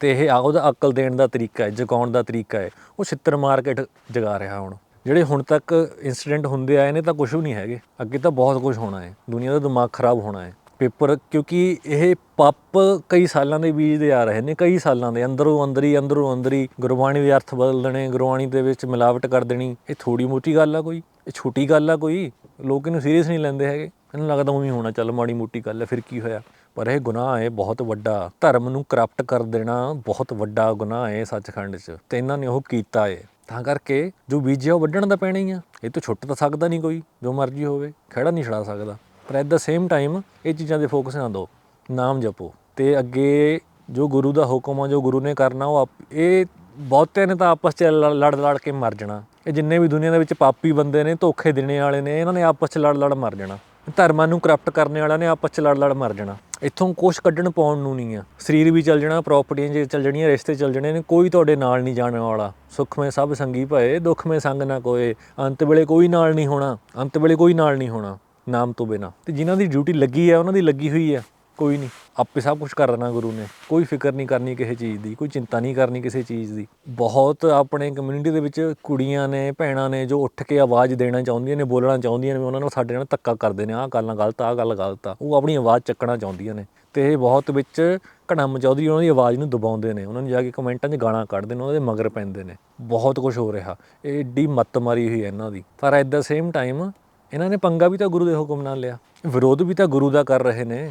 [SPEAKER 1] ਤੇ ਇਹ ਆ, ਉਹਦਾ ਅਕਲ ਦੇਣ ਦਾ ਤਰੀਕਾ ਹੈ, ਜਗਾਉਣ ਦਾ ਤਰੀਕਾ ਹੈ। ਉਹ ਛਿੱਤਰ ਮਾਰ ਕੇ ਢ- ਜਗਾ ਰਿਹਾ ਹੁਣ। ਜਿਹੜੇ ਹੁਣ ਤੱਕ ਇਨਸੀਡੈਂਟ ਹੁੰਦੇ ਆਏ ਨੇ ਤਾਂ ਕੁਝ ਵੀ ਨਹੀਂ ਹੈਗੇ। ਅੱਗੇ ਤਾਂ ਬਹੁਤ ਕੁਝ ਹੋਣਾ ਹੈ। ਦੁਨੀਆ ਦਾ ਦਿਮਾਗ ਖਰਾਬ ਹੋਣਾ ਹੈ। ਪੇਪਰ ਕਿਉਂਕਿ ਇਹ ਪੱਪ ਕਈ ਸਾਲਾਂ ਦੇ ਬੀਜ ਦੇ ਆ ਰਹੇ ਨੇ, ਕਈ ਸਾਲਾਂ ਦੇ। ਅੰਦਰੋਂ ਅੰਦਰੀ ਅੰਦਰੋਂ ਅੰਦਰੀ। ਗੁਰਬਾਣੀ ਦੇ ਅਰਥ ਬਦਲ ਦੇਣੇ ਗੁਰਬਾਣੀ ਦੇ ਵਿੱਚ ਮਿਲਾਵਟ ਕਰ ਦੇਣੀ। ਇਹ ਥੋੜੀ ਮੋਟੀ ਗੱਲ ਆ ਕੋਈ। ਇਹ ਛੋਟੀ ਗੱਲ ਆ ਕੋਈ। ਲੋਕ ਇਹਨੂੰ ਸੀਰੀਅਸ ਨਹੀਂ ਲੈਂਦੇ ਹੈਗੇ। ਇਹਨੂੰ ਲੱਗਦਾ ਉਵੇਂ ਹੋਣਾ, ਚੱਲ ਮਾੜੀ ਮੋਟੀ ਗੱਲ ਹੈ ਫਿਰ ਕੀ ਹੋਇਆ? ਪਰ ਇਹ ਗੁਨਾਹ ਹੈ, ਬਹੁਤ ਵੱਡਾ। ਧਰਮ ਨੂੰ ਕਰਪਟ ਕਰ ਦੇਣਾ ਬਹੁਤ ਵੱਡਾ ਗੁਨਾਹ ਹੈ ਸੱਚਖੰਡ 'ਚ। ਤੇ ਇਹਨਾਂ ਨੇ ਉਹ ਕੀਤਾ ਹੈ। ਤਾਂ ਕਰਕੇ ਜੋ ਬੀਜਿਆ ਉਹ ਵੱਢਣ ਦਾ ਪੈਣਾ ਹੀ ਆ। ਇਹ ਤੋਂ ਛੁੱਟ ਤਾਂ ਸਕਦਾ ਨਹੀਂ ਕੋਈ, ਜੋ ਮਰਜ਼ੀ ਹੋਵੇ, ਖੜਾ ਨਹੀਂ ਛੜਾ ਸਕਦਾ। ਪਰ ਐਟ ਦਾ ਸੇਮ ਟਾਈਮ ਇਹ ਚੀਜ਼ਾਂ ਦੇ ਫੋਕਸ ਨਾ ਦਿਓ, ਨਾਮ ਜਪੋ। ਤੇ ਅੱਗੇ ਜੋ ਗੁਰੂ ਦਾ ਹੁਕਮ ਆ, ਜੋ ਗੁਰੂ ਨੇ ਕਰਨਾ, ਉਹ ਆਪ- ਇਹ ਬਹੁਤਿਆਂ ਨੇ ਤਾਂ ਆਪਸ 'ਚ ਲੜ ਲੜ ਲੜ ਕੇ ਮਰ ਜਾਣਾ। ਇਹ ਜਿੰਨੇ ਵੀ ਦੁਨੀਆ ਦੇ ਵਿੱਚ ਪਾਪੀ ਬੰਦੇ ਨੇ, ਧੋਖੇ ਦੇਣੇ ਵਾਲੇ ਨੇ, ਇਹਨਾਂ ਨੇ ਆਪਸ 'ਚ ਲੜ ਲੜ ਮਰ ਜਾਣਾ। ਧਰਮਾਂ ਨੂੰ ਕਰਪਟ ਕਰਨ ਵਾਲਿਆਂ ਨੇ, ਆਪਸ 'ਚ ਲੜ ਲੜ ਮਰ ਜਾਣਾ। ਇੱਥੋਂ ਕੁਛ ਕੱਢਣ ਪਾਉਣ ਨੂੰ ਨਹੀਂ ਆ। ਸਰੀਰ ਵੀ ਚੱਲ ਜਾਣਾ ਪ੍ਰਾਪਰਟੀਆਂ ਜੇ ਚੱਲ ਜਾਣੀਆਂ, ਰਿਸ਼ਤੇ ਚੱਲ ਜਾਣੇ ਨੇ, ਕੋਈ ਤੁਹਾਡੇ ਨਾਲ ਨਹੀਂ ਜਾਣ ਵਾਲਾ। ਸੁਖਮੇ ਸਭ ਸੰਗੀ ਭਏ, ਦੁੱਖਮੇ ਸੰਗ ਨਾ ਕੋਏ। ਅੰਤ ਵੇਲੇ ਕੋਈ ਨਾਲ ਨਹੀਂ ਹੋਣਾ, ਅੰਤ ਵੇਲੇ ਕੋਈ ਨਾਲ ਨਹੀਂ ਹੋਣਾ, ਨਾਮ ਤੋਂ ਬਿਨਾ। ਤੇ ਜਿਨ੍ਹਾਂ ਦੀ ਡਿਊਟੀ ਲੱਗੀ ਹੈ ਉਹਨਾਂ ਦੀ ਲੱਗੀ ਹੋਈ ਹੈ ਕੋਈ ਨਹੀਂ, ਆਪੇ ਸਭ ਕੁਝ ਕਰ ਦੇਣਾ ਗੁਰੂ ਨੇ। ਕੋਈ ਫਿਕਰ ਨਹੀਂ ਕਰਨੀ ਕਿਸੇ ਚੀਜ਼ ਦੀ, ਕੋਈ ਚਿੰਤਾ ਨਹੀਂ ਕਰਨੀ ਕਿਸੇ ਚੀਜ਼ ਦੀ। ਬਹੁਤ ਆਪਣੇ ਕਮਿਊਨਿਟੀ ਦੇ ਵਿੱਚ ਕੁੜੀਆਂ ਨੇ, ਭੈਣਾਂ ਨੇ ਜੋ ਉੱਠ ਕੇ ਆਵਾਜ਼ ਦੇਣਾ ਚਾਹੁੰਦੀਆਂ ਨੇ, ਬੋਲਣਾ ਚਾਹੁੰਦੀਆਂ ਨੇ, ਉਹਨਾਂ ਨੂੰ ਸਾਡੇ ਨਾਲ ਧੱਕਾ ਕਰਦੇ ਨੇ, ਆਹ ਗੱਲਾਂ ਗਲਤ ਆਹ ਗੱਲ ਗਲਤ ਆ। ਉਹ ਆਪਣੀ ਆਵਾਜ਼ ਚੱਕਣਾ ਚਾਹੁੰਦੀਆਂ ਨੇ। ਤੇ ਇਹ ਬਹੁਤ ਵਿੱਚ ਘੜਮ ਚੌਧਰੀ ਉਹਨਾਂ ਦੀ ਆਵਾਜ਼ ਨੂੰ ਦਬਾਉਂਦੇ ਨੇ। ਉਹਨਾਂ ਨੂੰ ਜਾ ਕੇ ਕਮੈਂਟਾਂ 'ਚ ਗਾਣਾ ਕੱਢਦੇ ਨੇ, ਉਹਨਾਂ ਦੇ ਮਗਰ ਪੈਂਦੇ ਨੇ। ਬਹੁਤ ਕੁਝ ਹੋ ਰਿਹਾ। ਇਹ ਏਡੀ ਮੱਤ ਮਾਰੀ ਹੋਈ ਹੈ ਇਹਨਾਂ ਦੀ। ਪਰ ਐਟ ਦਾ ਸੇਮ ਟਾਈਮ ਇਹਨਾਂ ਨੇ ਪੰਗਾ ਵੀ ਤਾਂ ਗੁਰੂ ਦੇ ਹੁਕਮ ਨਾਲ ਲਿਆ। ਵਿਰੋਧ ਵੀ ਤਾਂ ਗੁਰੂ ਦਾ ਕਰ ਰਹੇ ਨੇ।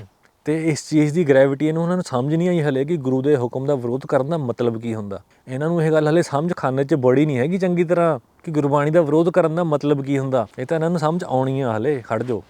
[SPEAKER 1] ਤੇ ਇਸ ਚੀਜ਼ ਦੀ ਗ੍ਰੈਵਿਟੀ ਇਹਨੂੰ ਉਹਨਾਂ ਨੂੰ ਸਮਝ ਨਹੀਂ ਆਈ ਹਲੇ ਕਿ ਗੁਰੂ ਦੇ ਹੁਕਮ ਦਾ ਵਿਰੋਧ ਕਰਨ ਦਾ ਮਤਲਬ ਕੀ ਹੁੰਦਾ। ਇਹਨਾਂ ਨੂੰ ਇਹ ਗੱਲ ਹਲੇ ਸਮਝ ਖਾਨੇ 'ਚ ਬੜੀ ਨਹੀਂ ਹੈਗੀ ਚੰਗੀ ਤਰ੍ਹਾਂ ਕਿ ਗੁਰਬਾਣੀ ਦਾ ਵਿਰੋਧ ਕਰਨ ਦਾ ਮਤਲਬ ਕੀ ਹੁੰਦਾ। ਇਹ ਤਾਂ ਇਹਨਾਂ ਨੂੰ ਸਮਝ ਆਉਣੀ ਆ ਹਲੇ, ਖੜ ਜੋ